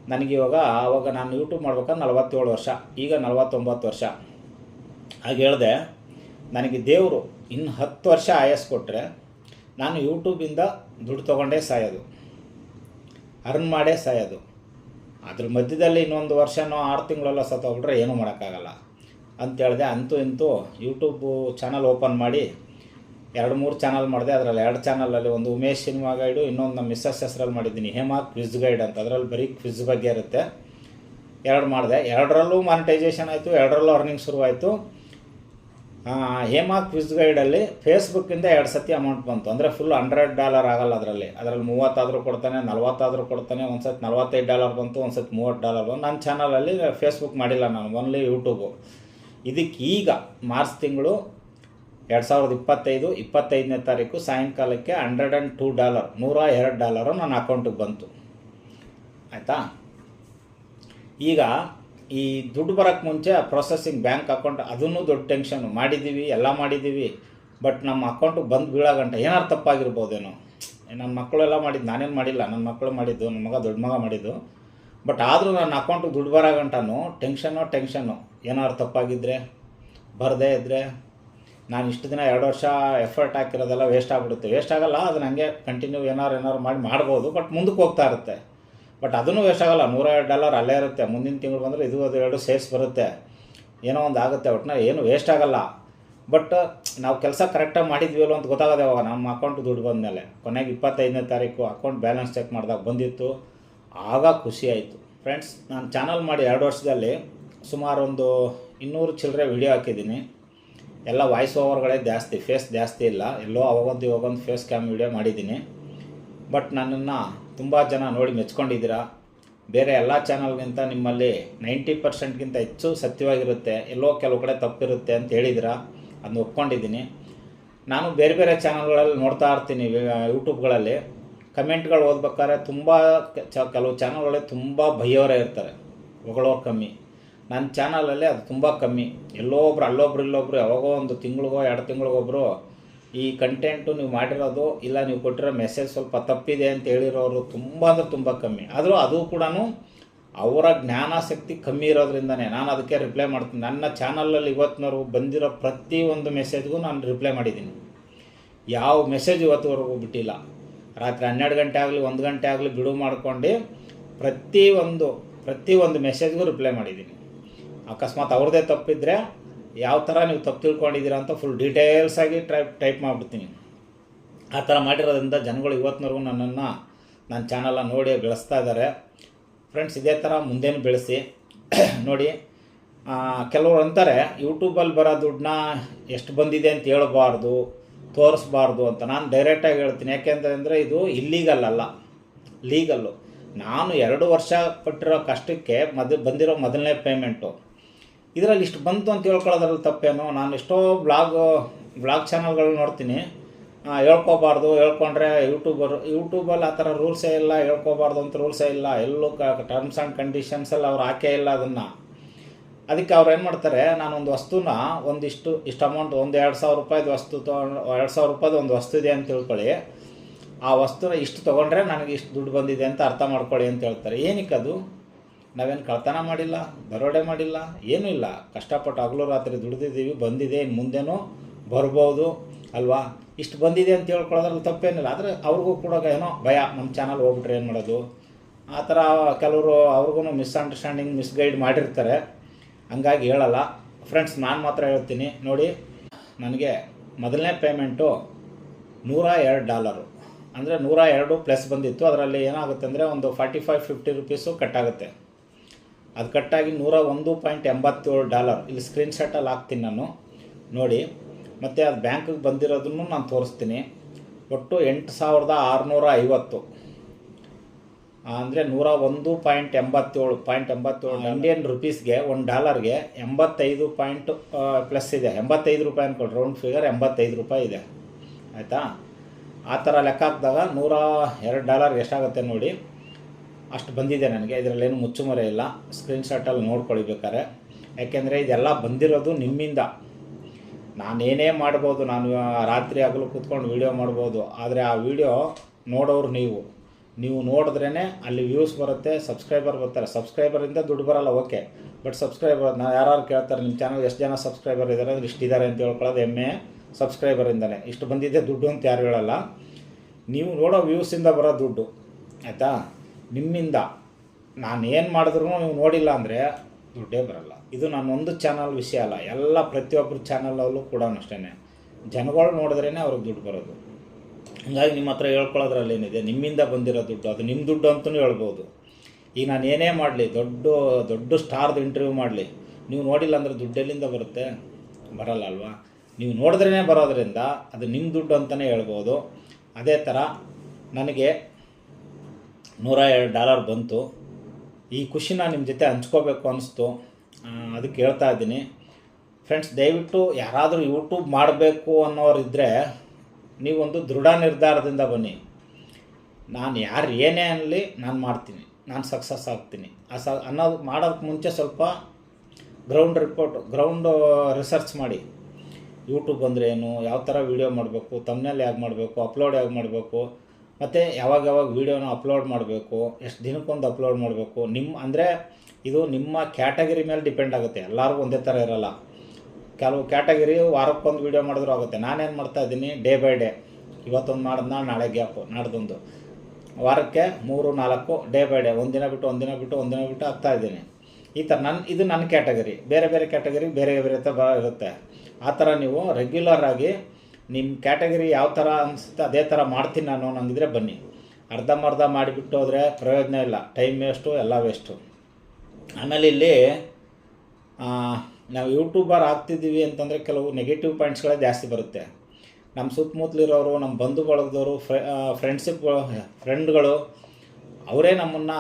ನನಗೆ ಇವಾಗ, ಆವಾಗ ನಾನು ಯೂಟ್ಯೂಬ್ ಮಾಡ್ಬೇಕಾದ್ರೆ ನಲವತ್ತೇಳು ವರ್ಷ. ಈಗ ನಲವತ್ತೊಂಬತ್ತು ವರ್ಷ. ಹಾಗೆ ಹೇಳಿದೆ, ನನಗೆ ದೇವರು ಇನ್ನು ಹತ್ತು ವರ್ಷ ಆಯಸ್ ಕೊಟ್ಟರೆ ನಾನು ಯೂಟ್ಯೂಬಿಂದ ದುಡ್ಡು ತೊಗೊಂಡೇ ಸಾಯೋದು. ಅರ್ನ್ ಮಾಡೇ ಸಾಯೋದು. ಅದ್ರ ಮಧ್ಯದಲ್ಲಿ ಇನ್ನೊಂದು ವರ್ಷನೋ ಆರು ತಿಂಗಳೆಲ್ಲ ಸತ್ತೋಗ್ಬಿಟ್ರೆ ಏನೂ ಮಾಡೋಕ್ಕಾಗಲ್ಲ. ಅಂತೇಳಿದೆ ಅಂತೂ ಇಂತೂ ಯೂಟ್ಯೂಬು ಚಾನಲ್ ಓಪನ್ ಮಾಡಿ ಎರಡು ಮೂರು ಚಾನಲ್ ಮಾಡಿದೆ, ಅದರಲ್ಲಿ ಎರಡು ಚಾನಲಲ್ಲಿ ಒಂದು ಉಮೇಶ್ ಸಿನಿಮಾ ಗೈಡು ಇನ್ನೊಂದು ನಮ್ಮ ಮಿಸ್ಸಸ್ ಹೆಸರಲ್ಲಿ ಮಾಡಿದ್ದೀನಿ, ಹೇಮಾ ಕ್ವಿಜ್ ಗೈಡ್ ಅಂತ. ಅದರಲ್ಲಿ ಬರೀ ಕ್ವಿಜ್ ಬಗ್ಗೆ ಇರುತ್ತೆ. ಎರಡು ಮಾಡಿದೆ. ಎರಡರಲ್ಲೂ ಮಾನಿಟೈಸೇಷನ್ ಆಯಿತು, ಎರಡರಲ್ಲೂ ಅರ್ನಿಂಗ್ ಶುರುವಾಯಿತು ಹೇಮಾ ಕ್ವಿಜ್ ಗೈಡಲ್ಲಿ ಫೇಸ್ಬುಕ್ಕಿಂದ ಎರಡು ಸತಿ ಅಮೌಂಟ್ ಬಂತು. ಅಂದರೆ ಫುಲ್ ಹಂಡ್ರೆಡ್ ಡಾಲರ್ ಆಗಲ್ಲ ಅದರಲ್ಲಿ. ಅದರಲ್ಲಿ ಮೂವತ್ತಾದರೂ ಕೊಡ್ತಾನೆ, ನಲ್ವತ್ತಾದರೂ ಕೊಡ್ತಾನೆ ಒಂದು ಸತಿ ನಲ್ವತ್ತೈದು ಡಾಲರ್ ಬಂತು ಒಂದು ಸತಿ ಮೂವತ್ತು ಡಾಲರ್ ಬಂತು. ನನ್ನ ಚಾನಲಲ್ಲಿ ಫೇಸ್ಬುಕ್ ಮಾಡಿಲ್ಲ ನಾನು ಓನ್ಲಿ ಯೂಟ್ಯೂಬು ಇದಕ್ಕೆ ಈಗ ಮಾರ್ಚ್ ತಿಂಗಳು ಎರಡು ಸಾವಿರದ ಇಪ್ಪತ್ತೈದು, ಇಪ್ಪತ್ತೈದನೇ ತಾರೀಕು ಸಾಯಂಕಾಲಕ್ಕೆ ಹಂಡ್ರೆಡ್ ಆ್ಯಂಡ್ ಟೂ ಡಾಲರ್, ನೂರ ಎರಡು ಡಾಲರು ನನ್ನ ಅಕೌಂಟಿಗೆ ಬಂತು. ಆಯಿತಾ? ಈಗ ಈ ದುಡ್ಡು ಬರೋಕ್ಕೆ ಮುಂಚೆ ಪ್ರೊಸೆಸಿಂಗ್ ಬ್ಯಾಂಕ್ ಅಕೌಂಟ್ ಅದನ್ನು ದೊಡ್ಡ ಟೆನ್ಷನ್ ಮಾಡಿದ್ದೀವಿ, ಎಲ್ಲ ಮಾಡಿದ್ದೀವಿ ಬಟ್ ನಮ್ಮ ಅಕೌಂಟಿಗೆ ಬಂದು ಬೀಳೋ ಗಂಟೆ ಏನಾರು ತಪ್ಪಾಗಿರ್ಬೋದೇನೋ ನನ್ನ ಮಕ್ಕಳೆಲ್ಲ ಮಾಡಿದ್ದು, ನಾನೇನು ಮಾಡಿಲ್ಲ. ನನ್ನ ಮಕ್ಕಳು ಮಾಡಿದ್ದು ನನ್ನ ಮಗ ದೊಡ್ಡ ಮಗ ಮಾಡಿದ್ದು. ಬಟ್ ಆದರೂ ನನ್ನ ಅಕೌಂಟಿಗೆ ದುಡ್ಡು ಬರೋ ಗಂಟನೂ ಟೆನ್ಷನ್ನು ಟೆನ್ಷನ್ನು ಏನಾದ್ರು ತಪ್ಪಾಗಿದ್ದರೆ ಬರದೇ ಇದ್ದರೆ ನಾನು ಇಷ್ಟು ದಿನ ಎರಡು ವರ್ಷ ಎಫರ್ಟ್ ಹಾಕಿರೋದೆಲ್ಲ ವೇಸ್ಟ್ ಆಗಿಬಿಡುತ್ತೆ. ವೇಸ್ಟ್ ಆಗಲ್ಲ, ಅದನ್ನ ಹಂಗೆ ಕಂಟಿನ್ಯೂ ಏನಾರು ಏನಾರು ಮಾಡಿ ಮಾಡ್ಬೋದು ಬಟ್ ಮುಂದಕ್ಕೆ ಹೋಗ್ತಾ ಇರುತ್ತೆ. ಬಟ್ ಅದನ್ನು ವೇಸ್ಟ್ ಆಗಲ್ಲ ನೂರ ಎರಡು ಡಾಲರ್ ಅಲ್ಲೇ ಇರುತ್ತೆ. ಮುಂದಿನ ತಿಂಗಳು ಬಂದರೆ ಇದು, ಅದು ಎರಡು ಸೇರ್ಸ್ ಬರುತ್ತೆ. ಏನೋ ಒಂದು ಆಗುತ್ತೆ ಒಟ್ಟಿನಲ್ಲಿ ಏನು ವೇಸ್ಟ್ ಆಗಲ್ಲ. ಬಟ್ ನಾವು ಕೆಲಸ ಕರೆಕ್ಟಾಗಿ ಮಾಡಿದ್ವಿಲ್ಲೋ ಅಂತ ಗೊತ್ತಾಗದೆ ಅವಾಗ. ನಮ್ಮ ಅಕೌಂಟ್ ದುಡ್ಡು ಬಂದಮೇಲೆ. ಕೊನೆಗೆ ಇಪ್ಪತ್ತೈದನೇ ತಾರೀಕು ಅಕೌಂಟ್ ಬ್ಯಾಲೆನ್ಸ್ ಚೆಕ್ ಮಾಡಿದಾಗ ಬಂದಿತ್ತು. ಆಗ ಖುಷಿ ಆಯಿತು. ಫ್ರೆಂಡ್ಸ್ ನಾನು ಚಾನಲ್ ಮಾಡಿ ಎರಡು ವರ್ಷದಲ್ಲಿ ಸುಮಾರು ಒಂದು ಇನ್ನೂರು ಚಿಲ್ಲರೆ ವಿಡಿಯೋ ಹಾಕಿದ್ದೀನಿ. ಎಲ್ಲ ವಾಯ್ಸ್ ಓವರ್ಗಳೇ ಜಾಸ್ತಿ ಫೇಸ್ ಜಾಸ್ತಿ ಇಲ್ಲ. ಎಲ್ಲೋ ಅವಾಗೊಂದು ಇವಾಗೊಂದು ಫೇಸ್ ಕ್ಯಾಮ್ ವಿಡಿಯೋ ಮಾಡಿದ್ದೀನಿ. ಬಟ್ ನನ್ನನ್ನು ತುಂಬ ಜನ ನೋಡಿ ಮೆಚ್ಕೊಂಡಿದ್ದೀರಾ? ಬೇರೆ ಎಲ್ಲ ಚಾನಲ್ಗಿಂತ ನಿಮ್ಮಲ್ಲಿ ನೈಂಟಿ ಪರ್ಸೆಂಟ್ಗಿಂತ ಹೆಚ್ಚು ಸತ್ಯವಾಗಿರುತ್ತೆ. ಎಲ್ಲೋ ಕೆಲವು ಕಡೆ ತಪ್ಪಿರುತ್ತೆ ಅಂತ ಹೇಳಿದಿರಾ ಅದನ್ನ ಒಪ್ಕೊಂಡಿದ್ದೀನಿ. ನಾನು ಬೇರೆ ಬೇರೆ ಚಾನಲ್ಗಳಲ್ಲಿ ನೋಡ್ತಾ ಇರ್ತೀನಿ ಯೂಟ್ಯೂಬ್ಗಳಲ್ಲಿ ಕಮೆಂಟ್ಗಳು ಓದ್ಬೇಕಾದ್ರೆ ತುಂಬ ಕೆಲವು ಚಾನಲ್ಗಳಲ್ಲಿ ತುಂಬ ಬೈಯೋರೇ ಇರ್ತಾರೆ. ಹೊಗಳೋರು ಕಮ್ಮಿ. ನನ್ನ ಚಾನಲಲ್ಲಿ ಅದು ತುಂಬ ಕಮ್ಮಿ. ಎಲ್ಲೋ ಒಬ್ರು ಅಲ್ಲೊಬ್ರು, ಇಲ್ಲೊಬ್ರು, ಯಾವಾಗೋ ಒಂದು ತಿಂಗಳಿಗೋ, ಎರಡು ತಿಂಗಳಿಗೊಬ್ಬರು ಈ ಕಂಟೆಂಟು ನೀವು ಮಾಡಿರೋದು ಇಲ್ಲ ನೀವು ಕೊಟ್ಟಿರೋ ಮೆಸೇಜ್ ಸ್ವಲ್ಪ ತಪ್ಪಿದೆ ಅಂತ ಹೇಳಿರೋರು ತುಂಬ ಅಂದರೆ ತುಂಬ ಕಮ್ಮಿ. ಆದರೂ ಅದು ಕೂಡ ಅವರ ಜ್ಞಾನಾಸಕ್ತಿ ಕಮ್ಮಿ ಇರೋದ್ರಿಂದನೇ. ನಾನು ಅದಕ್ಕೆ ರಿಪ್ಲೈ ಮಾಡ್ತೀನಿ. ನನ್ನ ಚಾನಲಲ್ಲಿ ಇವತ್ತಿನವರೆಗೂ ಬಂದಿರೋ ಪ್ರತಿಯೊಂದು ಮೆಸೇಜ್ಗೂ ನಾನು ರಿಪ್ಲೈ ಮಾಡಿದ್ದೀನಿ. ಯಾವ ಮೆಸೇಜ್ ಇವತ್ತುವರೆಗೂ ಬಿಟ್ಟಿಲ್ಲ. ರಾತ್ರಿ ಹನ್ನೆರಡು ಗಂಟೆ ಆಗಲಿ, ಒಂದು ಗಂಟೆ ಆಗಲಿ ಬಿಡುವು ಮಾಡ್ಕೊಂಡು ಪ್ರತಿ ಒಂದು ಮೆಸೇಜ್ಗೂ ರಿಪ್ಲೈ ಮಾಡಿದ್ದೀನಿ. ಅಕಸ್ಮಾತ್ ಅವ್ರದ್ದೇ ತಪ್ಪಿದ್ರೆ ಯಾವ ಥರ ನೀವು ತಪ್ಪು ತಿಳ್ಕೊಂಡಿದ್ದೀರಾ ಅಂತ ಫುಲ್ ಡೀಟೇಲ್ಸ್ ಆಗಿ ಟೈಪ್ ಟೈಪ್ ಮಾಡಿಬಿಡ್ತೀನಿ. ಆ ಥರ ಮಾಡಿರೋದ್ರಿಂದ ಜನಗಳು ಇವತ್ತಿನವರೆಗೂ ನನ್ನನ್ನು ನನ್ನ ಚಾನಲನ್ನು ನೋಡಿ ಬೆಳೆಸ್ತಾ ಇದ್ದಾರೆ. ಫ್ರೆಂಡ್ಸ್ ಇದೇ ಥರ ಮುಂದೇನು ಬೆಳೆಸಿ. ನೋಡಿ ಕೆಲವರು ಅಂತಾರೆ ಯೂಟ್ಯೂಬಲ್ಲಿ ಬರೋ ದುಡ್ಡನ್ನ ಎಷ್ಟು ಬಂದಿದೆ ಅಂತ ಹೇಳಬಾರ್ದು, ತೋರಿಸ್ಬಾರ್ದು ಅಂತ. ನಾನು ಡೈರೆಕ್ಟಾಗಿ ಹೇಳ್ತೀನಿ. ಯಾಕೆಂತಂದರೆ ಇದು ಇಲ್ಲೀಗಲ್ ಅಲ್ಲ. ಲೀಗಲ್ಲು ನಾನು ಎರಡು ವರ್ಷ ಪಟ್ಟಿರೋ ಕಷ್ಟಕ್ಕೆ ಮದ್, ಬಂದಿರೋ ಮೊದಲನೇ ಪೇಮೆಂಟು ಇದರಲ್ಲಿ ಇಷ್ಟು ಬಂತು ಅಂತ ಹೇಳ್ಕೊಳ್ಳೋದ್ರಲ್ಲಿ ತಪ್ಪೇನು? ನಾನು ಎಷ್ಟೋ ಬ್ಲಾಗ್ ಬ್ಲಾಗ್ ಚಾನಲ್ಗಳು ನೋಡ್ತೀನಿ. ಹೇಳ್ಕೋಬಾರ್ದು, ಹೇಳ್ಕೊಂಡ್ರೆ ಯೂಟ್ಯೂಬರ್, ಯೂಟ್ಯೂಬಲ್ಲಿ ಆ ಥರ ರೂಲ್ಸೇ ಇಲ್ಲ, ಹೇಳ್ಕೋಬಾರ್ದು ಅಂತ ರೂಲ್ಸೇ ಇಲ್ಲ. ಎಲ್ಲೂ ಕ ಟರ್ಮ್ಸ್ ಆ್ಯಂಡ್ ಕಂಡೀಷನ್ಸಲ್ಲಿ ಅವ್ರು ಹಾಕೇ ಇಲ್ಲ ಅದನ್ನು. ಅದಕ್ಕೆ ಅವ್ರು ಏನು ಮಾಡ್ತಾರೆ, ನಾನೊಂದು ವಸ್ತುನ ಒಂದಿಷ್ಟು, ಇಷ್ಟು ಅಮೌಂಟ್ ಒಂದು ಎರಡು ಸಾವಿರ ರೂಪಾಯಿದು ವಸ್ತು ತೊಗೊಂಡು ಎರಡು ಸಾವಿರ ರೂಪಾಯಿದು ಒಂದು ವಸ್ತು ಇದೆ ಅಂತ ತಿಳ್ಕೊಳ್ಳಿ. ಆ ವಸ್ತುನ ಇಷ್ಟು ತೊಗೊಂಡ್ರೆ ನನಗೆ ಇಷ್ಟು ದುಡ್ಡು ಬಂದಿದೆ ಅಂತ ಅರ್ಥ ಮಾಡ್ಕೊಳ್ಳಿ ಅಂತ ಹೇಳ್ತಾರೆ. ಏನಕ್ಕೆ ಅದು? ನಾವೇನು ಕಳ್ತನ ಮಾಡಿಲ್ಲ, ದರೋಡೆ ಮಾಡಿಲ್ಲ, ಏನೂ ಇಲ್ಲ. ಕಷ್ಟಪಟ್ಟು ಹಗಲು ರಾತ್ರಿ ದುಡಿದಿದ್ದೀವಿ, ಬಂದಿದೆ ಇನ್ನು ಮುಂದೆನೂ ಬರ್ಬೋದು, ಅಲ್ವಾ? ಇಷ್ಟು ಬಂದಿದೆ ಅಂತ ಹೇಳ್ಕೊಳ್ಳೋದ್ರಲ್ಲಿ ತಪ್ಪೇನಿಲ್ಲ. ಆದರೆ ಅವ್ರಿಗೂ ಕೂಡ ಏನೋ ಭಯ. ನಮ್ಮ ಚಾನಲ್ ಹೋಗ್ಬಿಟ್ರೆ ಏನು ಮಾಡೋದು? ಆ ಥರ ಕೆಲವರು ಅವ್ರಿಗೂ ಮಿಸ್ಅಂಡರ್ಸ್ಟ್ಯಾಂಡಿಂಗ್ ಮಿಸ್ಗೈಡ್ ಮಾಡಿರ್ತಾರೆ. ಹಂಗಾಗಿ ಹೇಳಲ್ಲ. ಫ್ರೆಂಡ್ಸ್ ನಾನು ಮಾತ್ರ ಹೇಳ್ತೀನಿ. ನೋಡಿ, ನನಗೆ ಮೊದಲನೇ ಪೇಮೆಂಟು ನೂರ ಎರಡು ಡಾಲರು ಅಂದರೆ ನೂರ ಎರಡು ಪ್ಲಸ್ ಬಂದಿತ್ತು. ಅದರಲ್ಲಿ ಏನಾಗುತ್ತೆ ಅಂದರೆ ಒಂದು ಫಾರ್ಟಿ ಫೈವ್ ಫಿಫ್ಟಿ ರುಪೀಸು ಕಟ್ಟಾಗುತ್ತೆ. ಅದು ಕಟ್ಟಾಗಿ ನೂರ ಒಂದು ಪಾಯಿಂಟ್ ಎಂಬತ್ತೇಳು ಡಾಲರ್. ಇಲ್ಲಿ ಸ್ಕ್ರೀನ್ಶಾಟಲ್ಲಿ ಹಾಕ್ತೀನಿ ನಾನು. ನೋಡಿ ಮತ್ತು ಅದು ಬ್ಯಾಂಕಿಗೆ ಬಂದಿರೋದನ್ನು ನಾನು ತೋರಿಸ್ತೀನಿ. ಒಟ್ಟು ಎಂಟು ಸಾವಿರದ ಆರುನೂರ ಐವತ್ತು. ಅಂದರೆ ನೂರ ಒಂದು ಪಾಯಿಂಟ್ ಎಂಬತ್ತೇಳು ಪಾಯಿಂಟ್ ಎಂಬತ್ತೇಳು ಇಂಡಿಯನ್ ರುಪೀಸ್ಗೆ ಒಂದು ಡಾಲರ್ಗೆ ಎಂಬತ್ತೈದು ಪಾಯಿಂಟ್ ಪ್ಲಸ್ ಇದೆ. ಎಂಬತ್ತೈದು ರೂಪಾಯಿ ಅನ್ಕೊಳ್ಳಿ ರೌಂಡ್ ಫಿಗರ್ ಎಂಬತ್ತೈದು ರೂಪಾಯಿ ಇದೆ. ಆಯಿತಾ? ಆ ಥರ ಲೆಕ್ಕ ಹಾಕಿದಾಗ ನೂರ ಎರಡು ಡಾಲರ್ಗೆ ಎಷ್ಟಾಗುತ್ತೆ ನೋಡಿ. ಅಷ್ಟು ಬಂದಿದೆ ನನಗೆ. ಇದರಲ್ಲೇನು ಮುಚ್ಚುಮರೆ ಇಲ್ಲ. ಸ್ಕ್ರೀನ್ಶಾಟಲ್ಲಿ ನೋಡ್ಕೊಳ್ಳಿ ಯಾಕೆಂದರೆ ಇದೆಲ್ಲ ಬಂದಿರೋದು ನಿಮ್ಮಿಂದ. ನಾನೇನೇ ಮಾಡ್ಬೋದು, ನಾನು ರಾತ್ರಿ ಹಗಲು ಕೂತ್ಕೊಂಡು ವೀಡಿಯೋ ಮಾಡ್ಬೋದು, ಆದರೆ ಆ ವಿಡಿಯೋ ನೋಡೋರು ನೀವು. ನೀವು ನೋಡಿದ್ರೇ ಅಲ್ಲಿ ವ್ಯೂಸ್ ಬರುತ್ತೆ ಸಬ್ಸ್ಕ್ರೈಬರ್ ಬರ್ತಾರೆ. ಸಬ್ಸ್ಕ್ರೈಬರಿಂದ ದುಡ್ಡು ಬರಲ್ಲ ಓಕೆ ಬಟ್ ಸಬ್ಸ್ಕ್ರೈಬರ್ ನಾನು ಯಾರು ಕೇಳ್ತಾರೆ ನಿಮ್ಮ ಚಾನಲ್ ಎಷ್ಟು ಜನ ಸಬ್ಸ್ಕ್ರೈಬರ್ ಇದ್ದಾರೆ ಅಂದ್ರೆ ಇಷ್ಟಿದ್ದಾರೆ ಅಂತ ಹೇಳ್ಕೊಳ್ಳೋದು ಹೆಮ್ಮೆ ಸಬ್ಸ್ಕ್ರೈಬರಿಂದಲೇ ಇಷ್ಟು ಬಂದಿದೆ ದುಡ್ಡು ಅಂತ ಯಾರು ಹೇಳಲ್ಲ. ನೀವು ನೋಡೋ ವ್ಯೂಸಿಂದ ಬರೋ ದುಡ್ಡು, ಆಯಿತಾ? ನಿಮ್ಮಿಂದ ನಾನು ಏನು ಮಾಡಿದ್ರು ನೀವು ನೋಡಿಲ್ಲ ಅಂದರೆ ದುಡ್ಡೇ ಬರಲ್ಲ. ಇದು ನಾನೊಂದು ಚಾನಲ್ ವಿಷಯ ಅಲ್ಲ, ಎಲ್ಲ ಪ್ರತಿಯೊಬ್ಬರ ಚಾನಲಲ್ಲೂ ಕೂಡ ಅಷ್ಟೇ ಜನಗಳು ನೋಡಿದ್ರೇ ಅವ್ರಿಗೆ ದುಡ್ಡು ಬರೋದು. ಹಂಗಾಗಿ ನಿಮ್ಮ ಹತ್ರ ಹೇಳ್ಕೊಳ್ಳೋದ್ರಲ್ಲಿ ಏನಿದೆ, ನಿಮ್ಮಿಂದ ಬಂದಿರೋ ದುಡ್ಡು, ಅದು ನಿಮ್ಮ ದುಡ್ಡು ಅಂತಲೂ ಹೇಳ್ಬೋದು. ಈಗ ನಾನು ಏನೇ ಮಾಡಲಿ, ದೊಡ್ಡ ದೊಡ್ಡ ಸ್ಟಾರ್ದು ಇಂಟರ್ವ್ಯೂ ಮಾಡಲಿ, ನೀವು ನೋಡಿಲ್ಲ ಅಂದರೆ ದುಡ್ಡೆಲ್ಲಿಂದ ಬರುತ್ತೆ? ಬರಲ್ಲ ಅಲ್ವಾ? ನೀವು ನೋಡಿದ್ರೇ ಬರೋದ್ರಿಂದ ಅದು ನಿಮ್ಮ ದುಡ್ಡು ಅಂತಲೇ ಹೇಳ್ಬೋದು. ಅದೇ ಥರ ನನಗೆ ನೂರ ಎರಡು ಡಾಲರ್ ಬಂತು. ಈ ಖುಷಿನ ನಿಮ್ಮ ಜೊತೆ ಹಂಚ್ಕೋಬೇಕು ಅನಿಸ್ತು. ಅದಕ್ಕೆ ಹೇಳ್ತಾ ಇದ್ದೀನಿ. ಫ್ರೆಂಡ್ಸ್ ದಯವಿಟ್ಟು ಯಾರಾದರೂ ಯೂಟ್ಯೂಬ್ ಮಾಡಬೇಕು ಅನ್ನೋರಿದ್ದರೆ ನೀವೊಂದು ದೃಢ ನಿರ್ಧಾರದಿಂದ ಬನ್ನಿ. ನಾನು ಯಾರು ಏನೇ ಅನ್ನಲಿ ನಾನು ಮಾಡ್ತೀನಿ. ನಾನು ಸಕ್ಸಸ್ ಆಗ್ತೀನಿ. ಆ ಸ ಅನ್ನೋದು ಮಾಡೋದಕ್ಕೆ ಮುಂಚೆ ಸ್ವಲ್ಪ ಗ್ರೌಂಡ್ ರಿಪೋರ್ಟ್ ಗ್ರೌಂಡ್ ರಿಸರ್ಚ್ ಮಾಡಿ. ಯೂಟ್ಯೂಬ್ ಅಂದರೆ ಏನು? ಯಾವ ಥರ ವೀಡಿಯೋ ಮಾಡಬೇಕು? ತಮ್ಮನೇಲಿ ಹೇಗೆ ಮಾಡಬೇಕು? ಅಪ್ಲೋಡ್ ಹೇಗೆ ಮಾಡಬೇಕು? ಮತ್ತು ಯಾವಾಗ ಯಾವಾಗ ವೀಡಿಯೋನ ಅಪ್ಲೋಡ್ ಮಾಡಬೇಕು, ಎಷ್ಟು ದಿನಕ್ಕೊಂದು ಅಪ್ಲೋಡ್ ಮಾಡಬೇಕು ನಿಮ್ಮ ಅಂದರೆ ಇದು ನಿಮ್ಮ ಕ್ಯಾಟಗರಿ ಮೇಲೆ ಡಿಪೆಂಡ್ ಆಗುತ್ತೆ. ಎಲ್ಲರಿಗೂ ಒಂದೇ ಥರ ಇರೋಲ್ಲ. ಕೆಲವು ಕ್ಯಾಟಗರಿ ವಾರಕ್ಕೊಂದು ವೀಡಿಯೋ ಮಾಡಿದ್ರೂ ಆಗುತ್ತೆ. ನಾನೇನು ಮಾಡ್ತಾ ಇದ್ದೀನಿ, ಡೇ ಬೈ ಡೇ. ಇವತ್ತೊಂದು ಮಾಡಿದ್ನ ನಾಳೆ ಗ್ಯಾಪು ನಾಡ್ದೊಂದು. ವಾರಕ್ಕೆ ಮೂರು, ನಾಲ್ಕು, ಡೇ ಬೈ ಡೇ. ಒಂದಿನ ಬಿಟ್ಟು ಒಂದಿನ ಬಿಟ್ಟು ಒಂದಿನ ಬಿಟ್ಟು ಆಗ್ತಾ ಇದ್ದೀನಿ. ಈ ಥರ ನನ್ನ ಇದು ನನ್ನ ಕ್ಯಾಟಗರಿ. ಬೇರೆ ಬೇರೆ ಕ್ಯಾಟಗರಿ ಬೇರೆ ಬೇರೆ ಥರ ಇರುತ್ತೆ. ಆ ಥರ ನೀವು ರೆಗ್ಯುಲರ್ ಆಗಿ ನಿಮ್ಮ ಕ್ಯಾಟಗರಿ ಯಾವ ಥರ ಅನಿಸುತ್ತೆ ಅದೇ ಥರ ಮಾಡ್ತೀನಿ ನಾನು ಅನ್ನೋಂಗಿದ್ರೆ ಬನ್ನಿ. ಅರ್ಧಂಬರ್ಧ ಮಾಡಿಬಿಟ್ಟು ಹೋದರೆ ಪ್ರಯೋಜನ ಇಲ್ಲ. ಟೈಮ್ ವೇಸ್ಟು ಎಲ್ಲ ವೇಸ್ಟು ಆಮೇಲೆ ಇಲ್ಲಿ ನಾವು ಯೂಟ್ಯೂಬರ್ ಆಗ್ತಿದ್ದೀವಿ ಅಂತಂದರೆ ಕೆಲವು ನೆಗೆಟಿವ್ ಪಾಯಿಂಟ್ಸ್ಗಳೇ ಜಾಸ್ತಿ ಬರುತ್ತೆ. ನಮ್ಮ ಸುತ್ತಮುತ್ತಲಿರೋರು ನಮ್ಮ ಬಂಧು ಬಳಗದವರು ಫ್ರೆ ಫ್ರೆಂಡ್ಶಿಪ್ ಫ್ರೆಂಡ್ಗಳು ಅವರೇ ನಮ್ಮನ್ನು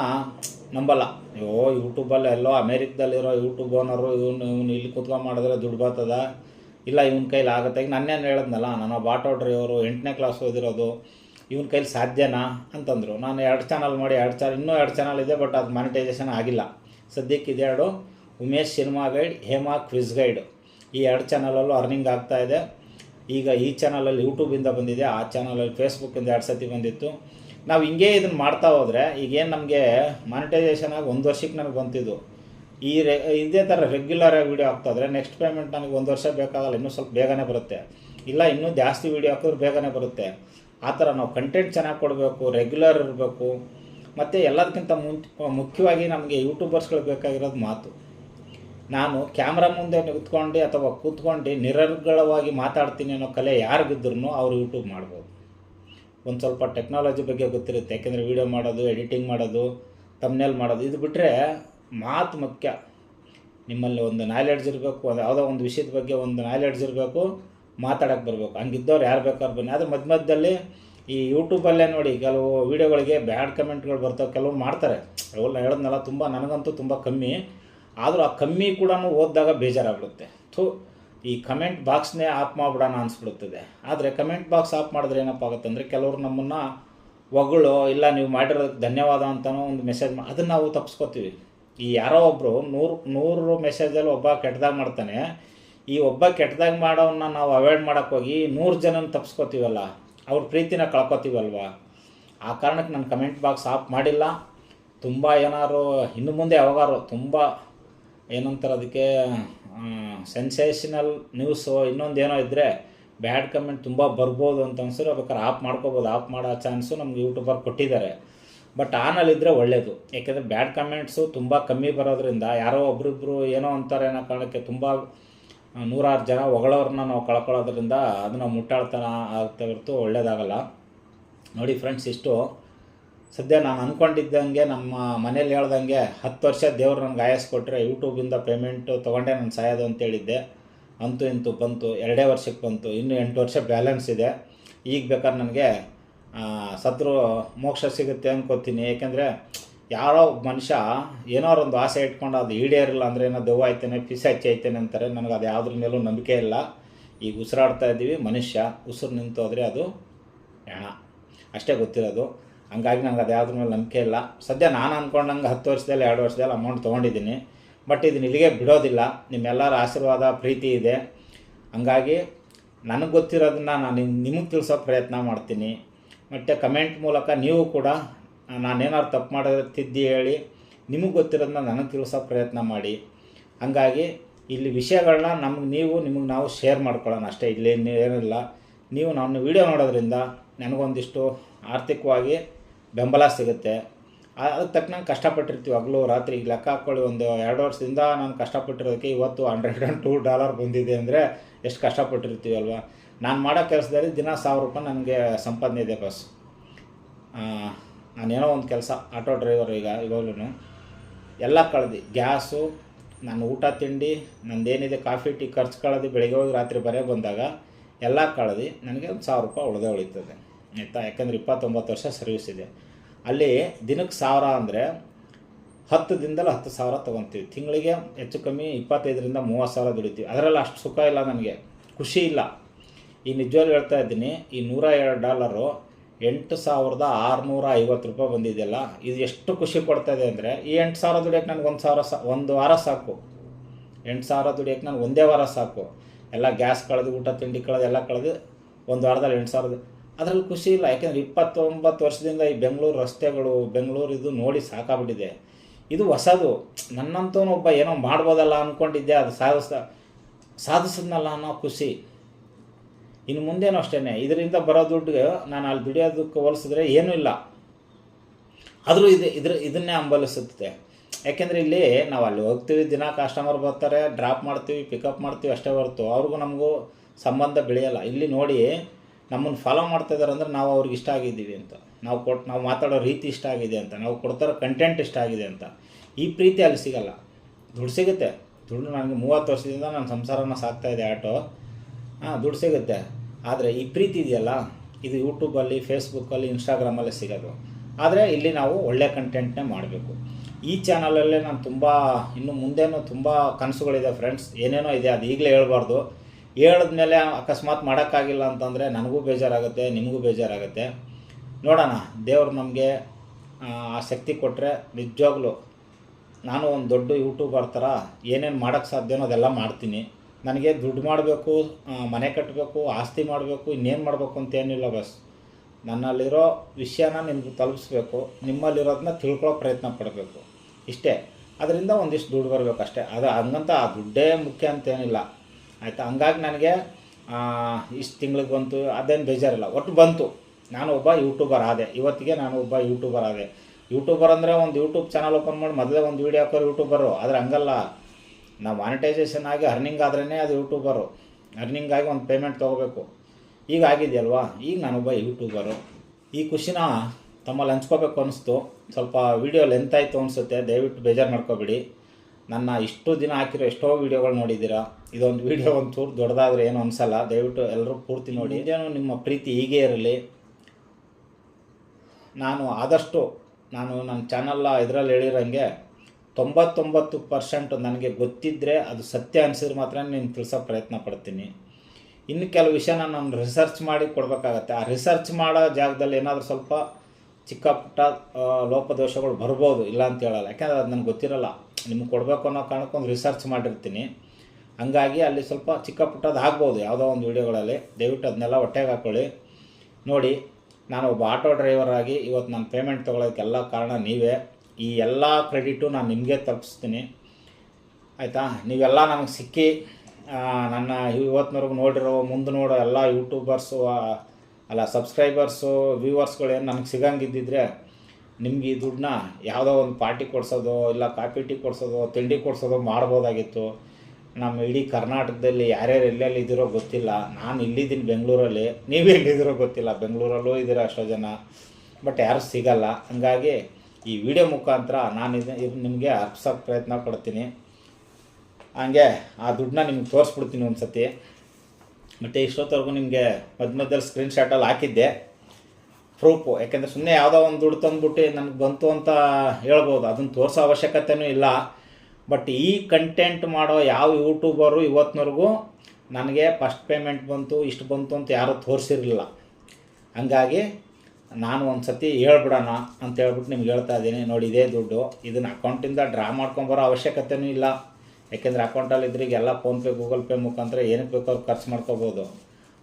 ನಂಬಲ್ಲ. ಅಯ್ಯೋ ಯೂಟ್ಯೂಬಲ್ಲಿ ಎಲ್ಲೋ ಅಮೇರಿಕದಲ್ಲಿರೋ ಯೂಟ್ಯೂಬ್ ಓನರು ಇವನು ಇವನು ಇಲ್ಲಿ ಕುತ್ಕೊಂಡು ಮಾಡಿದ್ರೆ ದುಡ್ಡು ಬರ್ತದ. ಇಲ್ಲ, ಇವನ ಕೈಲಿ ಆಗುತ್ತೆ. ಈಗ ನನ್ನೇನು ಹೇಳದ್ನಲ್ಲ, ನಾನು ಬಾಟೋ ಡ್ರೈವರು ಎಂಟನೇ ಕ್ಲಾಸ್ ಓದಿರೋದು, ಇವನ ಕೈಲಿ ಸಾಧ್ಯನಾ ಅಂತಂದರು. ನಾನು ಎರಡು ಚಾನಲ್ ಮಾಡಿ, ಎರಡು ಚಾನಲ್ ಇನ್ನೂ ಎರಡು ಚಾನಲ್ ಇದೆ ಬಟ್ ಅದು ಮಾನಿಟೈಸೇಷನ್ ಆಗಿಲ್ಲ. ಸದ್ಯಕ್ಕೆ ಇದೆರಡು Umesh cinema guide, Hema quiz guide. ಈ ಎರಡು ಚಾನಲಲ್ಲೂ ಅರ್ನಿಂಗ್ ಆಗ್ತಾ ಇದೆ. ಈಗ ಈ ಚಾನಲಲ್ಲಿ ಯೂಟ್ಯೂಬಿಂದ ಬಂದಿದೆ, ಆ ಚಾನಲಲ್ಲಿ ಫೇಸ್ಬುಕ್ಕಿಂದ ಎರಡು ಸತಿ ಬಂದಿತ್ತು. ನಾವು ಹಿಂಗೆ ಇದನ್ನು ಮಾಡ್ತಾ ಹೋದರೆ, ಈಗೇನು ನಮಗೆ ಮಾನಿಟೈಸೇಷನ್ ಆಗಿ ಒಂದು ವರ್ಷಕ್ಕೆ ನನಗೆ ಬಂತಿದ್ದು. ಈ ರೆ ಇದೇ ಥರ ರೆಗ್ಯುಲರ್ ಆಗಿ ವೀಡಿಯೋ ಹಾಕ್ತಾಯಿದ್ರೆ ನೆಕ್ಸ್ಟ್ ಪೇಮೆಂಟ್ ನನಗೆ ಒಂದು ವರ್ಷ ಬೇಕಾಗಲ್ಲ ಇನ್ನೂ ಸ್ವಲ್ಪ ಬೇಗನೆ ಬರುತ್ತೆ. ಇಲ್ಲ, ಇನ್ನೂ ಜಾಸ್ತಿ ವೀಡಿಯೋ ಹಾಕಿದ್ರೆ ಬೇಗನೆ ಬರುತ್ತೆ. ಆ ಥರ ನಾವು ಕಂಟೆಂಟ್ ಚೆನ್ನಾಗಿ ಕೊಡಬೇಕು ರೆಗ್ಯುಲರ್ ಇರಬೇಕು. ಮತ್ತು ಎಲ್ಲದಕ್ಕಿಂತ ಮುಂಚೆ ಮುಖ್ಯವಾಗಿ ನಮಗೆ ಯೂಟ್ಯೂಬರ್ಸ್ಗಳು ಬೇಕಾಗಿರೋದು ಮಾತು. ನಾನು ಕ್ಯಾಮ್ರಾ ಮುಂದೆ ನಿಂತ್ಕೊಂಡು ಅಥವಾ ಕೂತ್ಕೊಂಡು ನಿರರ್ಗಳವಾಗಿ ಮಾತಾಡ್ತೀನಿ ಅನ್ನೋ ಕಲೆ ಯಾರಿಗಿದ್ರು ಅವರು ಯೂಟ್ಯೂಬ್ ಮಾಡ್ಬೋದು. ಒಂದು ಸ್ವಲ್ಪ ಟೆಕ್ನಾಲಜಿ ಬಗ್ಗೆ ಗೊತ್ತಿರುತ್ತೆ. ಯಾಕೆಂದರೆ ವೀಡಿಯೋ ಮಾಡೋದು ಎಡಿಟಿಂಗ್ ಮಾಡೋದು ತಮ್ಮನೇಲಿ ಮಾಡೋದು, ಇದು ಬಿಟ್ಟರೆ ಮಾತು ಮುಖ್ಯ. ನಿಮ್ಮಲ್ಲಿ ಒಂದು ನಾಲೆಡ್ಜ್ ಇರಬೇಕು, ಅದು ಯಾವುದೋ ಒಂದು ವಿಷಯದ ಬಗ್ಗೆ ಒಂದು ನಾಲೆಡ್ಜ್ ಇರಬೇಕು ಮಾತಾಡೋಕ್ಕೆ ಬರಬೇಕು. ಹಂಗಿದ್ದವ್ರು ಯಾರು ಬೇಕಾದ್ರು ಬನ್ನಿ. ಆದರೆ ಮಧ್ಯ ಮಧ್ಯದಲ್ಲಿ ಈ ಯೂಟ್ಯೂಬಲ್ಲೇ ನೋಡಿ, ಕೆಲವು ವೀಡಿಯೋಗಳಿಗೆ ಬ್ಯಾಡ್ ಕಮೆಂಟ್ಗಳು ಬರ್ತವೆ. ಕೆಲವು ಮಾಡ್ತಾರೆ. ಅವೆಲ್ಲ ಹೇಳಿದ್ನಲ್ಲ, ತುಂಬ ನನಗಂತೂ ತುಂಬ ಕಮ್ಮಿ. ಆದರೂ ಆ ಕಮ್ಮಿ ಕೂಡ ಓದಿದಾಗ ಬೇಜಾರಾಗ್ಬಿಡುತ್ತೆ. ಥೂ, ಈ ಕಮೆಂಟ್ ಬಾಕ್ಸ್ನೇ ಆಫ್ ಮಾಡಿಬಿಡೋಣ ಅನಿಸ್ಬಿಡುತ್ತದೆ. ಆದರೆ ಕಮೆಂಟ್ ಬಾಕ್ಸ್ ಆಫ್ ಮಾಡಿದ್ರೆ ಏನಪ್ಪ ಆಗುತ್ತೆ ಅಂದರೆ, ಕೆಲವರು ನಮ್ಮನ್ನು ಒಗಳು ಇಲ್ಲ ನೀವು ಮಾಡಿರೋದಕ್ಕೆ ಧನ್ಯವಾದ ಅಂತಲೂ ಒಂದು ಮೆಸೇಜ್ ಮಾ, ಅದನ್ನು ನಾವು ತಪ್ಪಿಸ್ಕೋತೀವಿ ಈ ಯಾರೋ ಒಬ್ಬರು ನೂರು ನೂರು ಮೆಸೇಜಲ್ಲಿ ಒಬ್ಬ ಕೆಟ್ಟದಾಗ ಮಾಡ್ತಾನೆ. ಈ ಒಬ್ಬ ಕೆಟ್ಟದಾಗ ಮಾಡೋವನ್ನ ನಾವು ಅವಾಯ್ಡ್ ಮಾಡೋಕ್ಕೋಗಿ ನೂರು ಜನನ ತಪ್ಪಿಸ್ಕೋತೀವಲ್ಲ ಅವ್ರ ಪ್ರೀತಿನ ಕಳ್ಕೊತೀವಲ್ವ? ಆ ಕಾರಣಕ್ಕೆ ನಾನು ಕಮೆಂಟ್ ಬಾಕ್ಸ್ ಆಫ್ ಮಾಡಿಲ್ಲ. ತುಂಬ ಏನಾದ್ರು ಇನ್ನು ಮುಂದೆ ಯಾವಾಗಾರು ತುಂಬ ಏನಂತಾರೆ ಅದಕ್ಕೆ ಸೆನ್ಸೇಷನಲ್ ನ್ಯೂಸು ಇನ್ನೊಂದು ಏನೋ ಇದ್ದರೆ ಬ್ಯಾಡ್ ಕಮೆಂಟ್ ತುಂಬ ಬರ್ಬೋದು ಅಂತ ಅನ್ಸಿದ್ರೆ ಬೇಕಾದ್ರೆ ಆಫ್ ಮಾಡ್ಕೋಬೋದು. ಆಫ್ ಮಾಡೋ ಚಾನ್ಸು ನಮ್ಗೆ ಯೂಟ್ಯೂಬರ್ ಕೊಟ್ಟಿದ್ದಾರೆ. ಬಟ್ ಆನಲ್ಲಿದ್ದರೆ ಒಳ್ಳೆಯದು ಯಾಕೆಂದರೆ ಬ್ಯಾಡ್ ಕಮೆಂಟ್ಸು ತುಂಬ ಕಮ್ಮಿ ಬರೋದ್ರಿಂದ ಯಾರೋ ಒಬ್ರಿಬ್ರು ಏನೋ ಅಂತಾರೆ ಅನ್ನೋ ಕಾರಣಕ್ಕೆ ತುಂಬ ನೂರಾರು ಜನ ಹೊಗಳವ್ರನ್ನ ನಾವು ಕಳ್ಕೊಳ್ಳೋದ್ರಿಂದ ಅದನ್ನು ಮುಟ್ಟಾಳ್ತನ ಆಗ್ತಾ ಹೊರತು ಒಳ್ಳೇದಾಗಲ್ಲ. ನೋಡಿ ಫ್ರೆಂಡ್ಸ್ ಇಷ್ಟು. ಸದ್ಯ ನಾನು ಅಂದ್ಕೊಂಡಿದ್ದಂಗೆ ನಮ್ಮ ಮನೇಲಿ ಹೇಳ್ದಂಗೆ ಹತ್ತು ವರ್ಷ ದೇವ್ರು ನನಗೆ ಆಯಸ್ ಕೊಟ್ಟರೆ ಯೂಟ್ಯೂಬಿಂದ ಪೇಮೆಂಟು ತಗೊಂಡೆ ನಾನು ಸಾಯೋದು ಅಂತೇಳಿದ್ದೆ ಅಂತೂ ಇಂತೂ ಬಂತು, ಎರಡೇ ವರ್ಷಕ್ಕೆ ಬಂತು, ಇನ್ನು ಎಂಟು ವರ್ಷ ಬ್ಯಾಲೆನ್ಸ್ ಇದೆ. ಈಗ ಬೇಕಾದ್ರೆ ನನಗೆ ಸತ್ರು ಮೋಕ್ಷ ಸಿಗುತ್ತೆ ಅನ್ಕೋತೀನಿ. ಏಕೆಂದರೆ ಯಾರೋ ಮನುಷ್ಯ ಏನೋ ಒಂದು ಆಸೆ ಇಟ್ಕೊಂಡು ಅದು ಈಡೇರಿಲ್ಲ ಅಂದರೆ ಏನೋ ದೆವ್ವ ಆಯ್ತೇನೆ, ಪಿಸಿ ಹಚ್ಚಿ ಐತೇನೆ ಅಂತಾರೆ. ನನಗೆ ಅದು ಯಾವುದ್ರ ಮೇಲೂ ನಂಬಿಕೆ ಇಲ್ಲ. ಈಗ ಉಸಿರಾಡ್ತಾ ಇದ್ದೀವಿ, ಮನುಷ್ಯ ಉಸಿರು ನಿಂತು ಹೋದರೆ ಅದು ಹೆಣ. ಅಷ್ಟೇ ಗೊತ್ತಿರೋದು. ಹಂಗಾಗಿ ನಂಗೆ ಅದು ಯಾವುದ್ರ ಮೇಲೆ ನಂಬಿಕೆ ಇಲ್ಲ. ಸದ್ಯ ನಾನು ಅಂದ್ಕೊಂಡಂಗೆ ಹತ್ತು ವರ್ಷದಲ್ಲಿ, ಎರಡು ವರ್ಷದಲ್ಲಿ ಅಮೌಂಟ್ ತೊಗೊಂಡಿದ್ದೀನಿ. ಬಟ್ ಇದನ್ನ ಇಲ್ಲಿಗೆ ಬಿಡೋದಿಲ್ಲ. ನಿಮ್ಮೆಲ್ಲರ ಆಶೀರ್ವಾದ, ಪ್ರೀತಿ ಇದೆ. ಹಂಗಾಗಿ ನನಗೆ ಗೊತ್ತಿರೋದನ್ನ ನಾನು ನಿಮಗೆ ತಿಳಿಸೋ ಪ್ರಯತ್ನ ಮಾಡ್ತೀನಿ. ಮತ್ತು ಕಮೆಂಟ್ ಮೂಲಕ ನೀವು ಕೂಡ ನಾನೇನಾದ್ರು ತಪ್ಪು ಮಾಡೋತಿದ್ದಿ ಹೇಳಿ, ನಿಮಗೆ ಗೊತ್ತಿರೋದನ್ನ ನನಗೆ ತಿಳಿಸೋ ಪ್ರಯತ್ನ ಮಾಡಿ. ಹಾಗಾಗಿ ಇಲ್ಲಿ ವಿಷಯಗಳನ್ನ ನಮ್ಗೆ ನೀವು, ನಿಮಗೆ ನಾವು ಶೇರ್ ಮಾಡ್ಕೊಳ್ಳೋಣ ಅಷ್ಟೇ, ಇಲ್ಲಿ ಏನಿಲ್ಲ. ನೀವು ನನ್ನ ವಿಡಿಯೋ ನೋಡೋದ್ರಿಂದ ನನಗೊಂದಿಷ್ಟು ಆರ್ಥಿಕವಾಗಿ ಬೆಂಬಲ ಸಿಗುತ್ತೆ. ಅದಕ್ಕೆ ತಕ್ಕನಂಗೆ ಕಷ್ಟಪಟ್ಟಿರ್ತೀವಿ. ಹಗಲು ರಾತ್ರಿ ಈಗ ಲೆಕ್ಕ ಹಾಕ್ಕೊಳ್ಳಿ ಒಂದು ಎರಡು ವರ್ಷದಿಂದ ನಾನು ಕಷ್ಟಪಟ್ಟಿರೋದಕ್ಕೆ ಇವತ್ತು ಹಂಡ್ರೆಡ್ ಆ್ಯಂಡ್ ಟೂ ಡಾಲರ್ ಬಂದಿದೆ ಅಂದರೆ ಎಷ್ಟು ಕಷ್ಟಪಟ್ಟಿರ್ತೀವಿ ಅಲ್ವಾ? ನಾನು ಮಾಡೋ ಕೆಲಸದಲ್ಲಿ ದಿನ ಸಾವಿರ ರೂಪಾಯಿ ನನಗೆ ಸಂಪಾದನೆ ಇದೆ ಬಸ್ ನಾನೇನೋ ಒಂದು ಕೆಲಸ ಆಟೋ ಡ್ರೈವರ್ ಈಗ ಇವಾಗಲೂ ಎಲ್ಲ ಕಳೆದು. ಗ್ಯಾಸು ನನ್ನ ಊಟ, ತಿಂಡಿ, ನಂದೇನಿದೆ, ಕಾಫಿ, ಟೀ ಖರ್ಚು ಕಳೆದು, ಬೆಳಗ್ಗೆ ಹೋಗಿ ರಾತ್ರಿ ಬರೇ ಬಂದಾಗ ಎಲ್ಲ ಕಳೆದು. ನನಗೆ ಒಂದು ಸಾವಿರ ರೂಪಾಯಿ ಉಳಿದೇ ಉಳಿತದೆ. ಆಯಿತಾ? ಯಾಕಂದರೆ ಇಪ್ಪತ್ತೊಂಬತ್ತು ವರ್ಷ ಸರ್ವಿಸ್ ಇದೆ. ಅಲ್ಲಿ ದಿನಕ್ಕೆ ಸಾವಿರ ಅಂದರೆ ಹತ್ತು ದಿನದಲ್ಲಿ ಹತ್ತು ಸಾವಿರ ತೊಗೊತೀವಿ. ತಿಂಗಳಿಗೆ ಹೆಚ್ಚು ಕಮ್ಮಿ ಇಪ್ಪತ್ತೈದರಿಂದ ಮೂವತ್ತು ಸಾವಿರ ದುಡಿತೀವಿ. ಅದರಲ್ಲಿ ಅಷ್ಟು ಸುಖ ಇಲ್ಲ ನನಗೆ. ಖುಷಿ ಇಲ್ಲ. ಈ ನಿಜವಾಗ್ಲೂ ಹೇಳ್ತಾ ಇದ್ದೀನಿ, ಈ ನೂರ ಎರಡು ಡಾಲರು ಎಂಟು ಸಾವಿರದ ಆರುನೂರ ಐವತ್ತು ರೂಪಾಯಿ ಬಂದಿದೆಯಲ್ಲ, ಇದು ಎಷ್ಟು ಖುಷಿ ಕೊಡ್ತಾಯಿದೆ ಅಂದರೆ, ಈ ಎಂಟು ಸಾವಿರ ದುಡಿಯೋಕೆ ನನಗೆ ಒಂದು ಸಾವಿರ ಸಾ, ಒಂದು ವಾರ ಸಾಕು. ಎಂಟು ಸಾವಿರ ದುಡಿಯೋಕೆ ನಾನು ಒಂದೇ ವಾರ ಸಾಕು. ಎಲ್ಲ ಗ್ಯಾಸ್ ಕಳೆದು, ಊಟ, ತಿಂಡಿ ಕಳೆದು, ಎಲ್ಲ ಕಳೆದು ಒಂದು ವಾರದಲ್ಲಿ ಎಂಟು ಸಾವಿರದ, ಅದರಲ್ಲಿ ಖುಷಿ ಇಲ್ಲ. ಯಾಕೆಂದರೆ ಇಪ್ಪತ್ತೊಂಬತ್ತು ವರ್ಷದಿಂದ ಈ ಬೆಂಗಳೂರು ರಸ್ತೆಗಳು, ಬೆಂಗಳೂರು ಇದು ನೋಡಿ ಸಾಕಾಗ್ಬಿಟ್ಟಿದೆ. ಇದು ಹೊಸದು. ನನ್ನಂತೂ ಒಬ್ಬ ಏನೋ ಮಾಡ್ಬೋದಲ್ಲ ಅಂದ್ಕೊಂಡಿದ್ದೆ ಅದು ಸಾಧಿಸ ಸಾಧಿಸಿದ್ನಲ್ಲ ಅನ್ನೋ ಖುಷಿ. ಇನ್ನು ಮುಂದೇನು ಅಷ್ಟೇ ಇದರಿಂದ ಬರೋ ದುಡ್ಡಿಗೆ ನಾನು ಅಲ್ಲಿ ದುಡಿಯೋದಕ್ಕೆ ಹೋಲಿಸಿದ್ರೆ ಏನೂ ಇಲ್ಲ. ಆದರೂ ಇದು ಇದ್ರ ಇದನ್ನೇ ಹಂಬಲಿಸುತ್ತೆ. ಯಾಕೆಂದರೆ ಇಲ್ಲಿ ನಾವು ಅಲ್ಲಿ ಹೋಗ್ತೀವಿ, ದಿನ ಕಸ್ಟಮರ್ ಬರ್ತಾರೆ ಡ್ರಾಪ್ ಮಾಡ್ತೀವಿ ಪಿಕಪ್ ಮಾಡ್ತೀವಿ ಅಷ್ಟೇ ಹೊರತು. ಅವ್ರಿಗೂ ನಮಗೂ ಸಂಬಂಧ ಬೆಳೆಯಲ್ಲ. ಇಲ್ಲಿ ನೋಡಿ ನಮ್ಮನ್ನು ಫಾಲೋ ಮಾಡ್ತಾ ಇದ್ದಾರೆ ಅಂದರೆ ನಾವು ಅವ್ರಿಗೆ ಇಷ್ಟ ಆಗಿದ್ದೀವಿ ಅಂತ. ನಾವು ಕೊಟ್ಟು ನಾವು ಮಾತಾಡೋ ರೀತಿ ಇಷ್ಟ ಆಗಿದೆ ಅಂತ. ನಾವು ಕೊಡ್ತಾರೋ ಕಂಟೆಂಟ್ ಇಷ್ಟ ಆಗಿದೆ ಅಂತ. ಈ ಪ್ರೀತಿ ಅಲ್ಲಿ ಸಿಗಲ್ಲ. ದುಡ್ಡು ಸಿಗುತ್ತೆ. ದುಡ್ಡು ನನಗೆ ಮೂವತ್ತು ವರ್ಷದಿಂದ ನನ್ನ ಸಂಸಾರನ ಸಾಕ್ತಾ ಇದೆ ಆಟೋ. ಹಾಂ, ದುಡ್ಡು ಸಿಗುತ್ತೆ. ಆದರೆ ಈ ಪ್ರೀತಿ ಇದೆಯಲ್ಲ, ಇದು ಯೂಟ್ಯೂಬಲ್ಲಿ ಫೇಸ್ಬುಕ್ಕಲ್ಲಿ ಇನ್ಸ್ಟಾಗ್ರಾಮಲ್ಲಿ ಸಿಗೋದು. ಆದರೆ ಇಲ್ಲಿ ನಾವು ಒಳ್ಳೆ ಕಂಟೆಂಟ್ನೇ ಮಾಡಬೇಕು. ಈ ಚಾನಲಲ್ಲೇ ನಾನು ತುಂಬ, ಇನ್ನು ಮುಂದೇನು ತುಂಬ ಕನಸುಗಳಿದೆ ಫ್ರೆಂಡ್ಸ್ ಏನೇನೋ ಇದೆ, ಅದು ಈಗಲೇ ಹೇಳ್ಬಾರ್ದು. ಹೇಳಿದ್ಮೇಲೆ ಅಕಸ್ಮಾತ್ ಮಾಡೋಕ್ಕಾಗಿಲ್ಲ ಅಂತಂದರೆ ನನಗೂ ಬೇಜಾರಾಗುತ್ತೆ, ನಿಮಗೂ ಬೇಜಾರಾಗುತ್ತೆ. ನೋಡೋಣ, ದೇವರು ನಮಗೆ, ಆ ಶಕ್ತಿ ಕೊಟ್ಟರೆ ನಿಜವಾಗ್ಲೂ ನಾನು ಒಂದು ದೊಡ್ಡ ಯೂಟ್ಯೂಬರ್ ಥರ ಏನೇನು ಮಾಡೋಕ್ಕೆ ಸಾಧ್ಯನೋ ಅದೆಲ್ಲ ಮಾಡ್ತೀನಿ. ನನಗೆ ದುಡ್ಡು ಮಾಡಬೇಕು ಮನೆ ಕಟ್ಟಬೇಕು, ಆಸ್ತಿ ಮಾಡಬೇಕು, ಇನ್ನೇನು ಮಾಡಬೇಕು ಅಂತೇನಿಲ್ಲ ಬಸ್ ನನ್ನಲ್ಲಿರೋ ವಿಷಯನ ನಿಮ್ಗೆ ತಲುಪಿಸ್ಬೇಕು ನಿಮ್ಮಲ್ಲಿರೋದನ್ನ ತಿಳ್ಕೊಳ್ಳೋ ಪ್ರಯತ್ನ ಪಡಬೇಕು. ಇಷ್ಟೇ. ಅದರಿಂದ ಒಂದಿಷ್ಟು ದುಡ್ಡು ಬರಬೇಕು ಅಷ್ಟೇ. ಅದು ಹಂಗಂತ ಆ ದುಡ್ಡೇ ಮುಖ್ಯ ಅಂತೇನಿಲ್ಲ ಆಯಿತಾ? ಹಂಗಾಗಿ ನನಗೆ ಇಷ್ಟು ತಿಂಗ್ಳಿಗೆ ಬಂತು, ಅದೇನು ಬೇಜಾರಿಲ್ಲ. ಒಟ್ಟು ಬಂತು. ನಾನು ಒಬ್ಬ ಯೂಟ್ಯೂಬರ್ ಆದೆ. ಇವತ್ತಿಗೆ ನಾನು ಒಬ್ಬ ಯೂಟ್ಯೂಬರ್ ಆದೆ. ಯೂಟ್ಯೂಬರ್ ಅಂದರೆ ಒಂದು ಯೂಟ್ಯೂಬ್ ಚಾನಲ್ ಓಪನ್ ಮಾಡಿ ಮೊದಲೇ ಒಂದು ವೀಡಿಯೋ ಹಾಕೋರು ಯೂಟ್ಯೂಬರು. ಆದರೆ ಹಂಗಲ್ಲ. ನಾವು ಮಾನಿಟೈಸೇಷನ್ ಆಗಿ ಅರ್ನಿಂಗ್ ಆದ್ರೇ ಅದು ಯೂಟ್ಯೂಬರು ಅರ್ನಿಂಗ್ ಆಗಿ ಒಂದು ಪೇಮೆಂಟ್ ತೊಗೋಬೇಕು. ಈಗ ಆಗಿದೆಯಲ್ವಾ? ಈಗ ನಾನೊಬ್ಬ ಯೂಟ್ಯೂಬರು ಈ ಖುಷಿನ ತಮ್ಮಲ್ಲಿ ಹಂಚ್ಕೋಬೇಕು ಅನಿಸ್ತು. ಸ್ವಲ್ಪ ವೀಡಿಯೋ ಲೆಂತ್ ಆಯಿತು ಅನಿಸುತ್ತೆ. ದಯವಿಟ್ಟು ಬೇಜಾರು ಮಾಡ್ಕೋಬೇಡಿ. ನನ್ನ ಇಷ್ಟು ದಿನ ಹಾಕಿರೋ ಎಷ್ಟೋ ವೀಡಿಯೋಗಳು ನೋಡಿದ್ದೀರಾ? ಇದೊಂದು ವೀಡಿಯೋ ಒಂದು ಚೂರು ದೊಡ್ಡದಾದರೆ ಏನು ಅನಿಸಲ್ಲ. ದಯವಿಟ್ಟು ಎಲ್ಲರೂ ಪೂರ್ತಿ ನೋಡಿ. ಇದೇನು ನಿಮ್ಮ ಪ್ರೀತಿ ಹೀಗೆ ಇರಲಿ. ನಾನು ಆದಷ್ಟು ನಾನು ನನ್ನ ಚಾನಲ್ಲ ಇದರಲ್ಲಿ ಹೇಳಿರೋಂಗೆ ತೊಂಬತ್ತೊಂಬತ್ತು ಪರ್ಸೆಂಟ್ ನನಗೆ ಗೊತ್ತಿದ್ದರೆ ಅದು ಸತ್ಯ ಅನಿಸಿದ್ರೆ ಮಾತ್ರ ನೀನು ತಿಳಿಸೋ ಪ್ರಯತ್ನ ಪಡ್ತೀನಿ. ಇನ್ನು ಕೆಲವು ವಿಷಯನ ನಾನು ರಿಸರ್ಚ್ ಮಾಡಿ ಕೊಡಬೇಕಾಗತ್ತೆ. ಆ ರಿಸರ್ಚ್ ಮಾಡೋ ಜಾಗದಲ್ಲಿ ಏನಾದರೂ ಸ್ವಲ್ಪ ಚಿಕ್ಕ ಪುಟ್ಟ ಲೋಪದೋಷಗಳು ಬರ್ಬೋದು, ಇಲ್ಲ ಅಂತ ಹೇಳಲ್ಲ. ಯಾಕೆಂದರೆ ಅದು ನನಗೆ ಗೊತ್ತಿರಲ್ಲ. ನಿಮ್ಗೆ ಕೊಡಬೇಕು ಅನ್ನೋ ಕಾರಣಕ್ಕೊಂದು ರಿಸರ್ಚ್ ಮಾಡಿರ್ತೀನಿ. ಹಂಗಾಗಿ ಅಲ್ಲಿ ಸ್ವಲ್ಪ ಚಿಕ್ಕ ಪುಟ್ಟದ್ದು ಆಗ್ಬೋದು, ಯಾವುದೋ ಒಂದು ವೀಡಿಯೋಗಳಲ್ಲಿ. ದಯವಿಟ್ಟು ಅದನ್ನೆಲ್ಲ ಹೊಟ್ಟೆಗೆ ಹಾಕ್ಕೊಳ್ಳಿ ನೋಡಿ, ನಾನು ಒಬ್ಬ ಆಟೋ ಡ್ರೈವರ್ ಆಗಿ ಇವತ್ತು ನಾನು ಪೇಮೆಂಟ್ ತೊಗೊಳೋದಕ್ಕೆಲ್ಲ ಕಾರಣ ನೀವೇ. ಈ ಎಲ್ಲ ಕ್ರೆಡಿಟು ನಾನು ನಿಮಗೆ ತಲುಪಿಸ್ತೀನಿ. ಆಯಿತಾ? ನೀವೆಲ್ಲ ನನಗೆ ಸಿಕ್ಕಿ ನನ್ನ ಇವತ್ತಿನವರೆಗೂ ನೋಡಿರೋ, ಮುಂದೆ ನೋಡೋ ಎಲ್ಲ ಯೂಟ್ಯೂಬರ್ಸು ಅಲ್ಲ ಸಬ್ಸ್ಕ್ರೈಬರ್ಸು ವ್ಯೂವರ್ಸ್ಗಳು ಏನು ನನಗೆ ಸಿಗಂಗಿದ್ದಿದ್ರೆ, ನಿಮ್ಗೆ ಈ ದುಡ್ಡನ್ನ ಯಾವುದೋ ಒಂದು ಪಾರ್ಟಿ ಕೊಡಿಸೋದು, ಇಲ್ಲ ಕಾಫಿ ಟೀ ಕೊಡಿಸೋದು, ತಿಂಡಿ ಕೊಡಿಸೋದು ಮಾಡ್ಬೋದಾಗಿತ್ತು. ನಮ್ಮ ಇಡೀ ಕರ್ನಾಟಕದಲ್ಲಿ ಯಾರ್ಯಾರು ಎಲ್ಲೆಲ್ಲಿ ಇದ್ದೀರೋ ಗೊತ್ತಿಲ್ಲ. ನಾನು ಇಲ್ಲಿದ್ದೀನಿ ಬೆಂಗಳೂರಲ್ಲಿ. ನೀವು ಎಲ್ಲಿದ್ದೀರೋ ಗೊತ್ತಿಲ್ಲ. ಬೆಂಗಳೂರಲ್ಲೂ ಇದ್ದೀರ ಎಷ್ಟೋ ಜನ. ಬಟ್ ಯಾರು ಸಿಗಲ್ಲ. ಹಂಗಾಗಿ ಈ ವಿಡಿಯೋ ಮುಖಾಂತರ ನಾನು ಇದು ನಿಮಗೆ ಅರ್ಪಿಸೋಕ್ಕೆ ಪ್ರಯತ್ನ ಪಡ್ತೀನಿ. ಹಂಗೆ ಆ ದುಡ್ಡನ್ನ ನಿಮ್ಗೆ ತೋರಿಸ್ಬಿಡ್ತೀನಿ ಒಂದು ಸತಿ ಮತ್ತು ಇಷ್ಟೊತ್ತವರೆಗೂ ನಿಮಗೆ ಮಧ್ಯ ಮಧ್ಯದಲ್ಲಿ ಸ್ಕ್ರೀನ್ಶಾಟಲ್ಲಿ ಹಾಕಿದ್ದೆ. ಪ್ರೂಫು ಯಾಕೆಂದರೆ ಸುಮ್ಮನೆ ಯಾವುದೋ ಒಂದು ದುಡ್ಡು ತಂದುಬಿಟ್ಟು ನನಗೆ ಬಂತು ಅಂತ ಹೇಳ್ಬೋದು. ಅದನ್ನು ತೋರಿಸೋ ಅವಶ್ಯಕತೆಯೂ ಇಲ್ಲ. ಬಟ್ ಈ ಕಂಟೆಂಟ್ ಮಾಡೋ ಯಾವ ಯೂಟ್ಯೂಬರು ಇವತ್ತಿನವರೆಗೂ ನನಗೆ ಫಸ್ಟ್ ಪೇಮೆಂಟ್ ಬಂತು, ಇಷ್ಟು ಬಂತು ಅಂತ ಯಾರೂ ತೋರಿಸಿರಲಿಲ್ಲ. ಹಂಗಾಗಿ ನಾನು ಒಂದು ಸತಿ ಹೇಳ್ಬಿಡೋಣ ಅಂತ ಹೇಳ್ಬಿಟ್ಟು ನಿಮ್ಗೆ ಹೇಳ್ತಾ ಇದ್ದೀನಿ. ನೋಡಿ, ಇದೇ ದುಡ್ಡು. ಇದನ್ನು ಅಕೌಂಟಿಂದ ಡ್ರಾ ಮಾಡ್ಕೊಂಬರೋ ಅವಶ್ಯಕತೆಯೂ ಇಲ್ಲ. ಯಾಕೆಂದರೆ ಅಕೌಂಟಲ್ಲಿ ಇದ್ರಿಗೆ ಈಗೆಲ್ಲ ಫೋನ್ಪೇ ಗೂಗಲ್ ಪೇ ಮುಖಾಂತರ ಏನಕ್ಕೆ ಬೇಕೋ ಖರ್ಚು ಮಾಡ್ಕೋಬೋದು.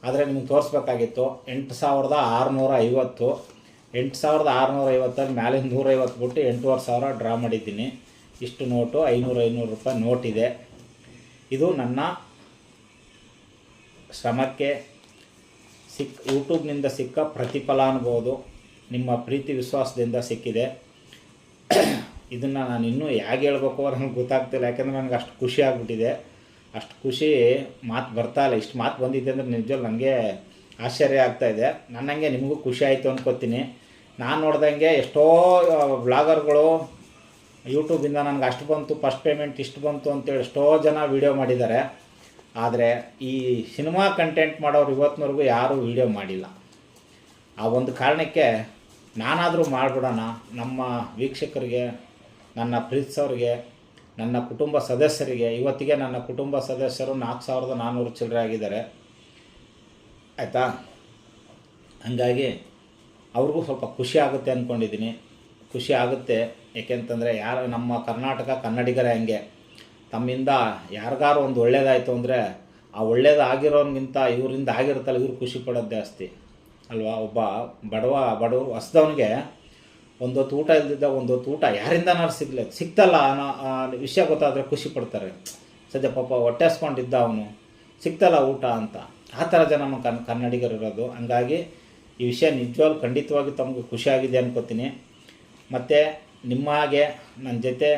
ಆದರೆ ನಿಮ್ಗೆ ತೋರಿಸ್ಬೇಕಾಗಿತ್ತು, ಎಂಟು ಸಾವಿರದ ಆರುನೂರ ಐವತ್ತು. ಎಂಟು ಸಾವಿರದ ಆರುನೂರ ಐವತ್ತಲ್ಲಿ ಮ್ಯಾಲಿಂದ ನೂರೈವತ್ತು ಬಿಟ್ಟು ಎಂಟೂವರೆ ಸಾವಿರ ಡ್ರಾ ಮಾಡಿದ್ದೀನಿ. ಇಷ್ಟು ನೋಟು, ಐನೂರು ಐನೂರು ರೂಪಾಯಿ ನೋಟಿದೆ ಇದು ನನ್ನ ಶ್ರಮಕ್ಕೆ ಸಿಕ್, ಯೂಟ್ಯೂಬ್ನಿಂದ ಸಿಕ್ಕ ಪ್ರತಿಫಲ ಅನ್ಬೋದು ನಿಮ್ಮ ಪ್ರೀತಿ ವಿಶ್ವಾಸದಿಂದ ಸಿಕ್ಕಿದೆ. ಇದನ್ನು ನಾನು ಇನ್ನೂ ಹೇಗೆ ಹೇಳ್ಬೇಕು ನನಗೆ ಗೊತ್ತಾಗ್ತಿಲ್ಲ, ಯಾಕೆಂದರೆ ನನಗೆ ಅಷ್ಟು ಖುಷಿ ಆಗಿಬಿಟ್ಟಿದೆ. ಅಷ್ಟು ಖುಷಿ ಮಾತು ಬರ್ತಾ ಇಲ್ಲ. ಇಷ್ಟು ಮಾತು ಬಂದಿದೆ ಅಂದರೆ ನಿಜವಾಗ್ಲೂ ನನಗೆ ಆಶ್ಚರ್ಯ ಆಗ್ತಾ ಇದೆ. ನನ್ನಂಗೆ ನಿಮಗೂ ಖುಷಿ ಆಯಿತು ಅಂದ್ಕೋತೀನಿ ನಾನು ನೋಡ್ದಂಗೆ ಎಷ್ಟೋ ಬ್ಲಾಗರ್ಗಳು ಯೂಟ್ಯೂಬಿಂದ ನನಗೆ ಅಷ್ಟು ಬಂತು, ಫಸ್ಟ್ ಪೇಮೆಂಟ್ ಇಷ್ಟು ಬಂತು ಅಂತೇಳಿ ಎಷ್ಟೋ ಜನ ವೀಡಿಯೋ ಮಾಡಿದ್ದಾರೆ. ಆದರೆ ಈ ಸಿನಿಮಾ ಕಂಟೆಂಟ್ ಮಾಡೋರು ಇವತ್ತಿನವರೆಗೂ ಯಾರೂ ವೀಡಿಯೋ ಮಾಡಿಲ್ಲ. ಆ ಒಂದು ಕಾರಣಕ್ಕೆ ನಾನಾದರೂ ಮಾಡಿಬಿಡೋಣ, ನಮ್ಮ ವೀಕ್ಷಕರಿಗೆ, ನನ್ನ ಪ್ರೀತಿಸೋರಿಗೆ ನನ್ನ ಕುಟುಂಬ ಸದಸ್ಯರಿಗೆ, ಇವತ್ತಿಗೆ ನನ್ನ ಕುಟುಂಬ ಸದಸ್ಯರು ನಾಲ್ಕು ಸಾವಿರದ ನಾನ್ನೂರು ಚಿಲ್ಲರೆ ಆಗಿದ್ದಾರೆ. ಆಯಿತಾ? ಹಾಗಾಗಿ ಅವ್ರಿಗೂ ಸ್ವಲ್ಪ ಖುಷಿ ಆಗುತ್ತೆ ಅಂದ್ಕೊಂಡಿದ್ದೀನಿ ಖುಷಿ ಆಗುತ್ತೆ. ಏಕೆಂತಂದರೆ ಯಾರು ನಮ್ಮ ಕರ್ನಾಟಕ ಕನ್ನಡಿಗರೇ ಹಂಗೆ. ತಮ್ಮಿಂದ ಯಾರಿಗಾರು ಒಂದು ಒಳ್ಳೇದಾಯಿತು ಅಂದರೆ ಆ ಒಳ್ಳೇದಾಗಿರೋನ್ಗಿಂತ ಇವರಿಂದ ಆಗಿರುತ್ತಲ್ಲ, ಇವ್ರು ಖುಷಿ ಪಡೋದು ಜಾಸ್ತಿ. ಅಲ್ವಾ? ಒಬ್ಬ ಬಡವ ಬಡವ, ಹೊಸ್ದವನಿಗೆ ಒಂದೊತ್ತು ಊಟ ಇಲ್ದಿದ್ದ ಒಂದೊತ್ತು ಊಟ ಯಾರಿಂದನಾರು ಸಿಗ್ಲಿ ಸಿಗ್ತಲ್ಲ ಅನ್ನೋ ವಿಷಯ ಗೊತ್ತಾದರೆ ಖುಷಿ ಪಡ್ತಾರೆ. ಸದ್ಯ ಪಾಪ ಹೊಟ್ಟೆಸ್ಕೊಂಡಿದ್ದ ಅವನು ಸಿಗ್ತಲ್ಲ ಊಟ ಅಂತ. ಆ ಥರ ಜನ ನಮ್ಮ ಕನ್ ಕನ್ನಡಿಗರಿರೋದು ಹಂಗಾಗಿ ಈ ವಿಷಯ ನಿಜವಾಗ್ಲೂ ಖಂಡಿತವಾಗಿ ತಮಗೆ ಖುಷಿಯಾಗಿದೆ ಅನ್ಕೋತೀನಿ. ಮತ್ತು ನಿಮ್ಮ ಹಾಗೆ ನನ್ನ ಜೊತೆ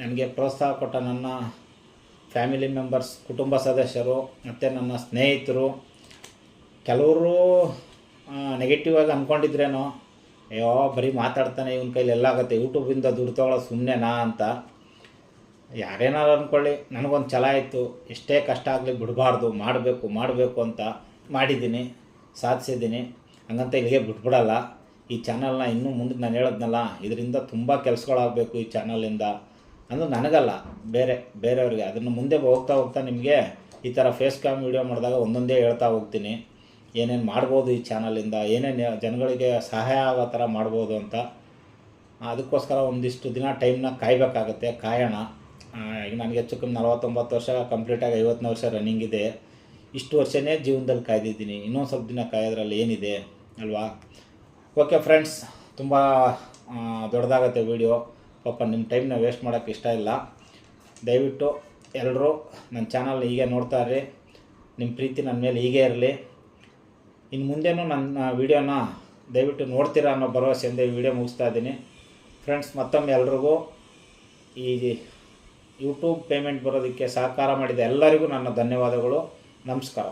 ನನಗೆ ಪ್ರೋತ್ಸಾಹ ಕೊಟ್ಟ ನನ್ನ ಫ್ಯಾಮಿಲಿ ಮೆಂಬರ್ಸ್, ಕುಟುಂಬ ಸದಸ್ಯರು, ಮತ್ತು ನನ್ನ ಸ್ನೇಹಿತರು, ಕೆಲವರು ನೆಗೆಟಿವ್ ಆಗಿ ಅಂದ್ಕೊಂಡಿದ್ರೇನೋ, ಅಯ್ಯೋ, ಬರೀ ಮಾತಾಡ್ತಾನೆ ಇವನ ಕೈಲಿ ಎಲ್ಲ ಆಗುತ್ತೆ ಯೂಟ್ಯೂಬಿಂದ ದುಡ್ಡು ಸುಮ್ಮನೆ ನಾ ಅಂತ. ಯಾರೇನಾದ್ರು ಅಂದ್ಕೊಳ್ಳಿ ನನಗೊಂದು ಛಲ ಇತ್ತು ಎಷ್ಟೇ ಕಷ್ಟ ಆಗಲಿ ಬಿಡಬಾರ್ದು, ಮಾಡಬೇಕು ಮಾಡಬೇಕು ಅಂತ ಮಾಡಿದ್ದೀನಿ, ಸಾಧಿಸಿದ್ದೀನಿ. ಹಂಗಂತ ಇಲ್ಲಿಗೆ ಬಿಟ್ಬಿಡಲ್ಲ. ಈ ಚಾನಲ್ನ ಇನ್ನೂ ಮುಂದೆ ನಾನು ಹೇಳೋದ್ನಲ್ಲ, ಇದರಿಂದ ತುಂಬ ಕೆಲಸಗಳಾಗಬೇಕು ಈ ಚಾನಲಿಂದ ಅಂದ್ರೆ ನನಗಲ್ಲ, ಬೇರೆ, ಬೇರೆಯವ್ರಿಗೆ. ಅದನ್ನು ಮುಂದೆ ಹೋಗ್ತಾ ಹೋಗ್ತಾ ನಿಮಗೆ ಈ ಥರ ಫೇಸ್ ಕ್ಯಾಮ್ ವೀಡಿಯೋ ಮಾಡಿದಾಗ ಒಂದೊಂದೇ ಹೇಳ್ತಾ ಹೋಗ್ತೀನಿ. ಏನೇನು ಮಾಡ್ಬೋದು ಈ ಚಾನಲಿಂದ ಏನೇನು ಜನಗಳಿಗೆ ಸಹಾಯ ಆಗೋ ಥರ ಮಾಡ್ಬೋದು ಅಂತ. ಅದಕ್ಕೋಸ್ಕರ ಒಂದಿಷ್ಟು ದಿನ ಟೈಮ್ನ ಕಾಯಬೇಕಾಗತ್ತೆ, ಕಾಯೋಣ. ಈಗ ನನಗೆ ಹೆಚ್ಚು ಕಮ್ಮಿ ನಲವತ್ತೊಂಬತ್ತು ವರ್ಷ ಕಂಪ್ಲೀಟಾಗಿ ಐವತ್ತನೇ ವರ್ಷ ರನ್ನಿಂಗ್ ಇದೆ. ಇಷ್ಟು ವರ್ಷನೇ ಜೀವನದಲ್ಲಿ ಕಾಯ್ದಿದ್ದೀನಿ. ಇನ್ನೊಂದು ಸ್ವಲ್ಪ ದಿನ ಕಾಯೋದ್ರಲ್ಲಿ ಏನಿದೆ, ಅಲ್ವಾ? ಓಕೆ ಫ್ರೆಂಡ್ಸ್ ತುಂಬ ದೊಡ್ಡದಾಗತ್ತೆ ವೀಡಿಯೋ ಪಾಪ ನಿಮ್ಮ ಟೈಮ್ನ ವೇಸ್ಟ್ ಮಾಡೋಕ್ಕೆ ಇಷ್ಟ ಇಲ್ಲ. ದಯವಿಟ್ಟು ಎಲ್ಲರೂ ನನ್ನ ಚಾನಲ್ ಹೀಗೆ ನೋಡ್ತಾ ಇರ್ರಿ. ನಿಮ್ಮ ಪ್ರೀತಿ ನನ್ನ ಮೇಲೆ ಹೀಗೆ ಇರಲಿ. ಇನ್ನು ಮುಂದೆನೂ ನನ್ನ ವೀಡಿಯೋನ ದಯವಿಟ್ಟು ನೋಡ್ತೀರಾ ಅನ್ನೋ ಭರವಸೆಯಿಂದ ಈ ವಿಡಿಯೋ ಮುಗಿಸ್ತಾ ಇದ್ದೀನಿ. ಫ್ರೆಂಡ್ಸ್ ಮತ್ತೊಮ್ಮೆ ಎಲ್ರಿಗೂ ಈ ಯೂಟ್ಯೂಬ್ ಪೇಮೆಂಟ್ ಬರೋದಕ್ಕೆ ಸಹಕಾರ ಮಾಡಿದ ಎಲ್ಲರಿಗೂ ನನ್ನ ಧನ್ಯವಾದಗಳು. ನಮಸ್ಕಾರ.